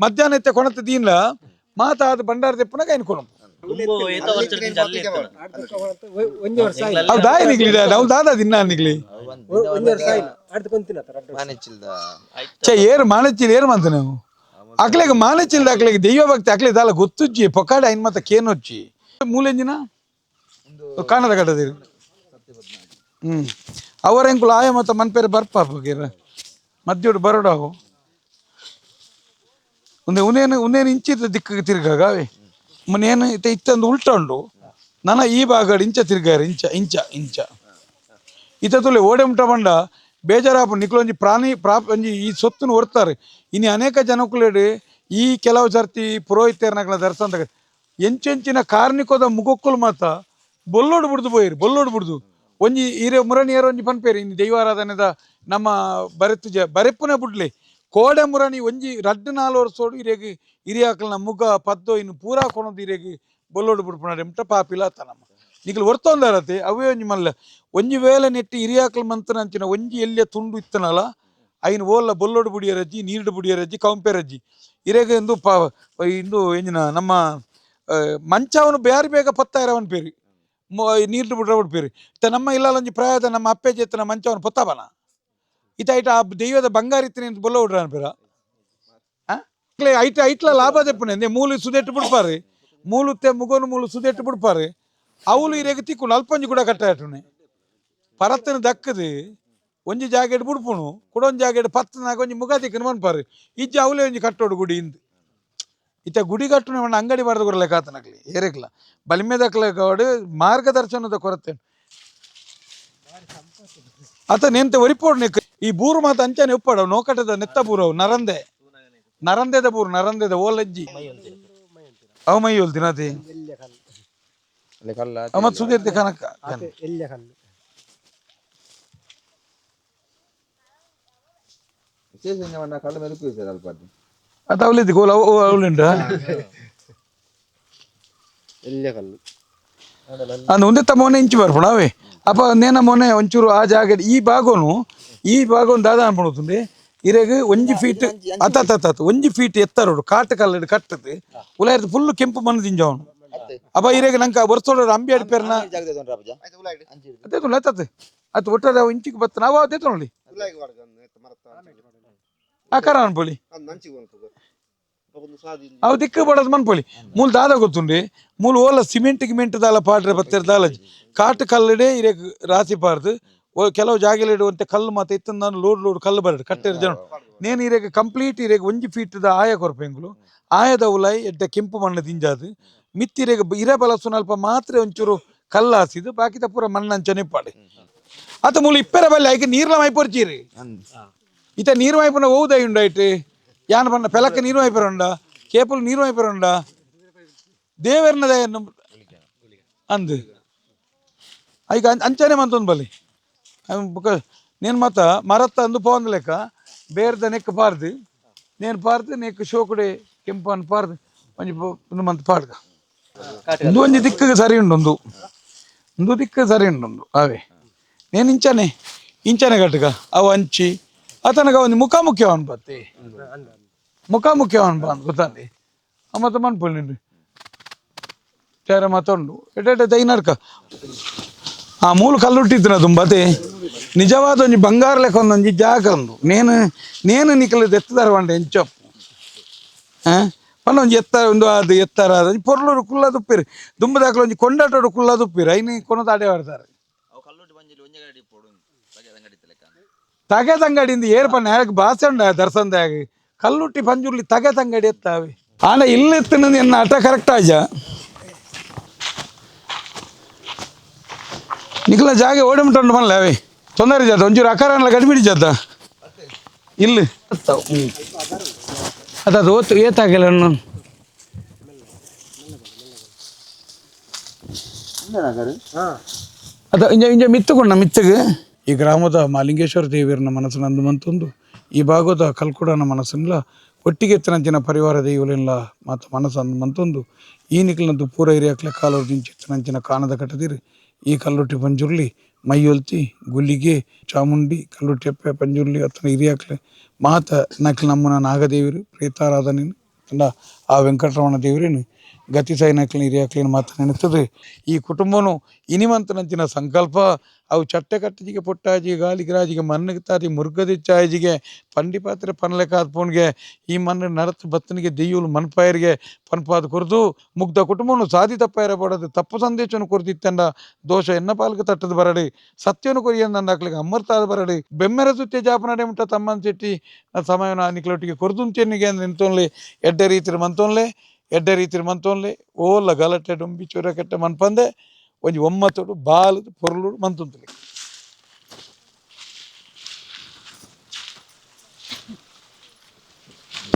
ಮಧ್ಯಾಹ್ನ ಎತ್ತೆ ಕೊಣತ ದೀನ್ಲ ಮಾತಾದ ಬಂಡಾರ ತೆಪ್ಪನಾಗ ಎನ್ಕೊಣ ಅವ್ ದಾಯ ನಿಗ್ಲಿ ನಾವು ದಾದ ದಿನ ನಿಗ್ಲಿ. ಚೆ ಏರು ಮಾನಚ್ಚಿಲ್ ಏರು ಮಂತ ನಾವು? ಅಕ್ಲೆಗೆ ಮಾನಚ್ಚಿಲ್ದ ಅಕ್ಲೆಗೆ ದೈವ ಭಕ್ತಿ ಅಕ್ಲೆ ದಾಲ ಗೊತ್ತುಜ್ಜಿ. ಪೊಕ್ಕಾಡ ಐನ್ ಮತ್ತ ಕೇನೊಚ್ಚಿ ಮೂಲೆಂಜಿನ ಕಾಣದ ಕಟ್ಟದಿರು ಹ್ಮ್. ಅವರ ಎಂಕುಲು ಆಯ ಮತ್ತ ಮನ್ಪೇರೆ ಬರ್ಪ ಬಗೇರ ಮದ್ಯೋಡು ಬರೋಡಾವು ಒಂದೇ ಉನೇನು ಉನೇನು ಇಂಚಿದ ದಿಕ್ಕಿಗೆ ತಿರ್ಗಾಗ ಇತ್ತ ಇತ್ತಂದು ಉಲ್ಟಂಡು, ನನ್ನ ಈ ಭಾಗ ಇಂಚ ತಿರ್ಗಾರ, ಇಂಚ ಇಂಚ ಇಂಚ. ಇತ್ತ ತುಲೆ ಓಡೆ ಮುಟ್ಟ ಬಂಡ ಬೇಜಾರಾಪ ನಿಕ್ಲೊಂಜಿ ಪ್ರಾಣಿ ಪ್ರಾಪ್ ಒಂಜಿ ಈ ಸೊತ್ತನ್ನು ಹೊರ್ತಾರೆ ಇನ್ನು ಅನೇಕ ಜನಕ್ಕುಲೇಡು ಈ ಕೆಲವು ಸರ್ತಿ ಪುರೋಹಿತರ್ನಗಳ ದರ್ಶನ ಎಂಚೆಂಚಿನ ಕಾರ್ಣಿಕೋದ ಮುಗೊಕ್ಕುಲು ಮಾತ ಬೊಲ್ಲೋಡು ಬಿಡ್ದು ಬೋಯಿರಿ, ಬೊಲ್ಲೋಡು ಬಿಡ್ದು. ಒಂಜಿ ಈರೆ ಮುರಣಿಯರ ಒಂಜಿ ಪನ್ಪೇರಿ ಇನ್ನು ದೈವಾರಾಧನೆದ ನಮ್ಮ ಬರೆತು ಜ ಬರೆಪ್ಪುನೆ ಬಿಡ್ಲಿ. ಕೋಡೆ ಮುರಣಿ ಒಂಜಿ ರಡ್ಡು ನಾಲ್ ವರ್ಷೋಡು ಇರೆಗ್ ಇರಿಯಾಕಲ್ನ ಮುಗ, ಪದ್ದೋ ಇನ್ನು ಪೂರಾ ಕೊಣದು ಇರೆಗ್ ಬೊಲ್ಲೋಡು ಬಿಡ್ಪುನಾಡು ಎಂಟ ಪಾಪಿಲ ತನಮ್ಮ ನಿಖಲ್ ಒರ್ತೊಂದಾರತೆ ಅವೇ ಒಂಜಿ ಮಲ್ಲ. ಒಂಜಿ ವೇಳೆ ನೆಟ್ಟಿ ಇರಿಯಾಕಲ್ ಮಂತನಂಚಿನ ಒಂಜಿ ಎಲ್ಲಿಯ ತುಂಡು ಇತ್ತನಲ್ಲ ಐನ್ ಓಲ್ಲ ಬೊಲ್ಲೋಡು ಬುಡಿಯ ರಜ್ಜಿ ಬುಡಿಯರಜ್ಜಿ ಕಂಪೆರಜ್ಜಿ ಇರೆಗ್ ಇಂದು ಪ, ಇಂದು ಎಂಜಿನ ನಮ್ಮ ಮಂಚವನ್ನು ಬೇರೆ ಬೇಗ ಪತ್ತಾಯಿರವನ್ ಪೇರಿ. ನೀರು ಬಿಡ್ರ ಬಿಡ್ಪೇರಿ ಇತ್ತ ನಮ್ಮ ಇಲ್ಲೊಂಜಿ ಪ್ರಾಯದ ನಮ್ಮ ಅಪ್ಪೆ ಜೇತನ ಮಂಚವನು ಪೊತ್ತಾವನ. ಇತ ದೈವದ ಬಂಗಾರ ಇತ್ತಿನ ಅಂತ ಬೊಲ್ಲ ಹಾ ಪೇರ ಐಟ, ಐಟ್ಲ ಲಾಭ ತೆಪ್ಪನೆ ಮೂಲು ಸುದೆಟ್ಟು ಬಿಡ್ಪಾರಿ. ಮೂಲು ಮುಗೋನು ಮೂಲು ಸುದೆಟ್ಟು ಬಿಡ್ಪಾರಿ. ಅವಳು ಇರೆಗ್ ತಿಕ್ಕೊಂಡು ಅಲ್ಪಂಜಿ ಕೂಡ ಕಟ್ಟಾಟುನೆ ಪರತ್ತನ ದಕ್ಕದು, ಒಂಜಿ ಜಾಗೆಡ್ ಬುಡ್ಪುಣು ಜಾಗ ಜಾಗೆಡ್ ಪತ್ತನಾಗ ಒಂಜಿ ಮುಗ ತಿಕ್ಕನು ಮನ್ಪಾರಿ. ಇಜ್ಜ ಅವಲೇ ಒಂಜಿ ಕಟ್ಟೋಡು ಗುಡಿ ಇಂದ. ಇತ್ತ ಗುಡಿ ಕಟ್ಟುನೆ ಅಂಗಡಿ ಬರೆದು ಕೊರಲೆ ಕಾತನಕ್ಲಿ. ಏರೆಕ್ಲ. ಕಾಡು ಮಾರ್ಗದರ್ಶನದ ಕೊರತೆ ಆತ ನೆಂತ ಒರಿಪೋಡು ನೆಕ್ ಈ ಬೂರು ಮಾತ ಅಂಚನೆ ಉಪ್ಪಡ ನೋಕಟದ ನೆತ್ತ ಬೂರವು ನರಂದೆ. ನರಂದೆದ ಬೂರು ನರಂದೆದ ಓಲಜ್ಜಿ. ಅವ ಮೈ ಅಲ್ಲಿ ಕಲ್ಲ ಅವ ಸುದೀರ್ತಿ ಕನಕ. ಸರ್ ಅಲ್ಪ ಅದು. ಒಂದೇ ತಮ್ಮ ಗೋಲ ಒಂದೇ ಮೊನೆ ಇಂಚು ಬರ್ಬೋಣ ಅವೆ ಅಪ್ಪ ನೇನ ಮೊನೆ ಒಂಚೂರು ಆ ಜಾಗ ಈ ಭಾಗನು ಈ ಭಾಗವನ್ನು ದಾದ ಅನ್ಬಿಡುತ್ತೆ ಇರೆಗ್ ಒಂಜಿ ಫೀಟ್ ಅತ್ತ ಅತ್ತ ಒಂಜಿ ಫೀಟ್ ಎತ್ತರೋಡು ಕಾಟ ಕಲ್ಲಡ್ ಕಟ್ಟದು ಉಲಾಯಿರ್ದು ಫುಲ್ ಕೆಂಪು ಮಣ್ಣು ತಿಂಜವನು ಅಪ್ಪ ಇರೆಗ್ ನಂಕ ಬರ್ಸೋಡ ಅಂಬಿ ಅಡ್ಪೇರ್ನ ಅದೇ ತುಳು ಅತ್ತತ್ ಅತ್ ಒಟ್ಟದ ಇಂಚಿಗೆ ಬತ್ತ. ನಾವು ಅದೇ ತೊಗೊಳ್ಳಿ ಆ ಕರ ಅನ್ಪೊಳಿ ಅವು ದಿಕ್ಕು ಬಡದ್ ಮನ್ಪೊಳಿ ಮೂಲ್ ದಾದ ಗೊತ್ತುಂಡ್ರಿ ಮೂಲ್ ಓಲ ಸಿಮೆಂಟ್ ಗಿಮೆಂಟ್ ದಾಲ ಪಾಡ್ರೆ ಬತ್ತಿರ ದಾಲಜಿ ಕಾಟು ಕಲ್ಲಡೆ ಇರೆಗ್ ರಾಸಿ ಪಾರ್ದು ಕೆಲವು ಜಾಗೆಲ್ ಇಡುವಂತೆ ಕಲ್ಲು ಮತ್ತೆ ಇತ್ತ ನಾನು ಲೋಡ್ ಲೋಡ್ ಕಲ್ಲು ಬರಡು ಕಟ್ಟಿರ ಜನ. ನೇನು ಇರೆಗ್ ಕಂಪ್ಲೀಟ್ ಇರೆಗ್ ಒಂಜಿ ಫೀಟ್ ದ ಆಯ ಕೊರಪೆಂಗುಲು ಆಯದ ಉಲಾಯಿ ಎಡ್ಡೆ ಕೆಂಪು ಮಣ್ಣು ತಿಂಜಾದು. ಮಿತ್ತಿರೆಗ್ ಇರೆ ಬಲಸು ಅಲ್ಪ ಮಾತ್ರ ಒಂಚೂರು ಕಲ್ಲು ಬಾಕಿ ಬಾಕಿದ ಪೂರ ಮಣ್ಣಂಚನೆ ಪಾಡೆ ಅತ ಮೂಲ ಇಪ್ಪೆರ ಬಲ್ಲಿ ಆಯ್ಕೆ ನೀರ್ಲ ಮೈಪೊರ್ಚೀರಿ ಇತ ನೀರು ಮೈಪುನ ಓದೈ ಉಂಡಾಯ್ತು ಯಾನ್ ಪಂಡ ಪೆಲಕ್ಕ ನೀರು ಮೈಪರ ಉಂಡ ಕೇಪಲ್ ನೀರು ಮೈಪರ ಉಂಡ ದೇವರ್ನದ ಅಂದು ಐಕ ಅಂಚ- ಅಂಚನೆ ಮಂತೊಂದು ಬಲ್ಲಿ ಅವ್ನ್ ಬುಕ್ಕ నేను ಮತ್ತ ಮರತ್ತ ಅಂದು ಪೋಂದ ಲೆಕ್ಕ ಬೇರ್ದ ನೆಕ್ ಪಾರ್ದು నేను ಪಾರ್ದು ನೆಕ್ ಶೋಕುಡೆ ಕೆಂಪು ಅನ್ ಪಾರ್ದು ಒಂಜಿ ಒಂದು ಮಂತ್ ಪಾಡ್ಗ ಒಂದು ಒಂಜಿ ದಿಕ್ಕಿಗೆ ಸರಿ ಉಂಡು ಒಂದು ಒಂದು ದಿಕ್ಕು ಸರಿ ಉಂಡು ಒಂದು ಅವೇ నేను ಇಂಚನೆ ಇಂಚನೆ ಗಟ್ಟಗ ಅವು ಹಂಚಿ ಅತನಗ ಒಂದು ಮುಖಾಮುಖಿ ಅವನ್ ಬತ್ತಿ ಮುಖಾಮುಖಿ ಅವನ್ ಬಂದ್ ಗೊತ್ತಂದಿ ಮತ್ತೆ ಮನ್ಪುಲ್ ಚೇರ ಮತ್ತೊಂಡು ಎಡ್ಡೆ ದೈನರ್ಕ ಆ ಮೂಲ ಕಲ್ಲುಟ್ಟಿದ್ನ ತುಂಬತೆ ನಿಜವಾದ ಒಂಜಿ ಬಂಗಾರ ಲೆಕ್ಕ ಒಂದೊಂಜಿ ಜಾಗ ಉಂದು ನೇನು ನೇನು ನಿಕಲು ಎತ್ತದಾರ ಬಂಡೆ ಎಂಚಪ್ಪು ಆ ಪಂಡ ಒಂಜಿ ಎತ್ತ ಒಂದು ಅದು ಎತ್ತರ ಅದು ಪೊರ್ಲೂರು ಕುಲ್ಲ ತುಪ್ಪಿರಿ ದುಂಬದಾಕಲು ಒಂಜಿ ಕೊಂಡಾಟೋಡು ಕುಲ್ಲ ತುಪ್ಪಿರಿ ಐನಿ ಕೊನದ ಅಡೆ ಬರ್ತಾರೆ ಅವು ಕಲ್ಲುಟ್ಟಿ ಬಂಜಿಲಿ ಒಂಜೆ ಗಾಡಿ ಪೋಡು ತಗೆ ಅಂಗಡಿ ಲೆಕ್ಕ ತಗೆದಂಗಡಿಯಿಂದ ಏರ್ ಪನ್ನ ಯಾಕೆ ಭಾಷೆ ಉಂಡ ದರ್ಶನದಾಗ ಕಲ್ಲುಟ್ಟಿ ಪಂಜುರ್ಲಿ ತಗೆ ತಂಗಡಿ ಎತ್ತಾವೆ ಆನ ಇಲ್ಲಿ ನಿನ್ನ ಎನ್ನ ಅಟ ಕರೆಕ್ಟ್ ಆಜ ನಿಖಲ ಜಾಗ ಓಡಿಮಿಟ್ಟು ಮಲ್ಲ ಅವೇ? ತೊಂದರೆ ಜಾತ ಒಂಚೂರು ಅಕಾರಲ್ಲ ಗಡಿಬಿಡಿ ಜಾತ ಇಲ್ಲಿ. ಅದದು ಓತು ಏತಾಗಿಲ್ಲ ನಾನು ಅದ ಇಂಜ ಇಂಜ ಮಿತ್ತುಕೊಂಡ ಮಿತ್ತಗೆ? ಈ ಗ್ರಾಮದ ಮಾಲಿಂಗೇಶ್ವರ ದೇವಿಯರನ್ನ ಮನಸ್ಸು ನಂದು ಮಂತೊಂದು ಈ ಭಾಗದ ಕಲ್ಕುಡನ ಮನಸ್ಸನ್ಲ ಒಟ್ಟಿಗೆ ಎತ್ತನಂಚಿನ ಪರಿವಾರ ದೈವಲೆಲ್ಲ ಮಾತ ಮನಸ್ಸನ್ನು ಮಂತೊಂದು ಈ ನಿಖಲನದ್ದು ಪೂರ ಹಿರಿಯಕ್ಲೆ ಕಾಲೂರು ದಿಂಚಿತ್ತನಂಚಿನ ಕಾಣದ ಕಟ್ಟದಿರಿ ಈ ಕಲ್ಲೊಟ್ಟಿ ಪಂಜುರ್ಲಿ ಮೈಯೊಲ್ತಿ ಗುಲ್ಲಿಗೆ ಚಾಮುಂಡಿ ಕಲ್ಲುಟ್ಟಿ ಅಪ್ಪೆ ಪಂಜುರ್ಲಿ ಅತ್ತನ ಹಿರಿಯಕ್ಲೆ ಮಾತ ನಕ್ಲ ನಮ್ಮನ ನಾಗದೇವಿರು ಪ್ರೇತಾರಾಧನೆ ಅಲ್ಲ ಆ ವೆಂಕಟರಮಣ ದೇವರೇನು ಗತಿ ಸೈನಕ್ಲಿನ ಹಿರಿಯಕ್ಲಿನ ಮಾತು ನೆನೆಸ್ತದೆ. ಈ ಕುಟುಂಬನು ಇನಿಮಂತನಂಚಿನ ಸಂಕಲ್ಪ ಅವು ಚಟ್ಟೆ ಕಟ್ಟಜಿಗೆ ಪುಟ್ಟಾಜಿ ಗಾಲಿ ತಾರಿ ಮಣ್ಣಿಗೆ ತಾತಿ ಮುರುಗದಿಚ್ಚಾಜಿಗೆ ಪಂಡಿ ಪಾತ್ರೆ ಪನ್ಲೆ ಕಾದ್ಪೋನ್ಗೆ ಈ ಮಣ್ಣು ನರತ್ ಬತ್ತನಿಗೆ ದೆಯ್ಯುಲು ಮನ್ಪಾಯರಿಗೆ ಪನ್ಪಾದ ಕುರಿದು, ಮುಗ್ಧ ಕುಟುಂಬನು ಸಾದಿ ತಪ್ಪ ಇರಬಾರದು ತಪ್ಪು ಸಂದೇಶವನ್ನು ಕುರಿತಿತ್ತಂಡ ದೋಷ ಎನ್ನ ಪಾಲ್ಗೆ ತಟ್ಟದ ಬರಡಿ ಸತ್ಯನು ಕೊರಿಯಂದಾಕ್ಲಿಗೆ ಅಮೃತಾದ ಬರಡಿ, ಬೆಮ್ಮೆರ ಸುತ್ತೆ ಜಾಪನಡೆ ಮುಟ್ಟ ತಮ್ಮನ್ ಚೆಟ್ಟಿ ಸಮಯನ ನಿಕ್ಲೊಟ್ಟಿಗೆ ಕೊರ್ದುಂಚೆನ್ನಿಗೆ ನಿಂತೋನ್ಲೆ, ಎಡ್ಡೆ ರೀತಿರು ಮಂತೋನ್ಲೆ, ಎಡ್ಡೆ ರೀತಿರು ಮಂತೋನ್ಲೆ, ಓಲ ಗಲಟೆ ಡೊಂಬಿ ಚೂರ ಕೆಟ್ಟ ಮನ್ಪಂದೆ ಒಂಜಿ ಒಮ್ಮತ್ತೋಡು ಬಾಲು ಪೊರ್ಲುಡು ಮಂತುಂತಲಿ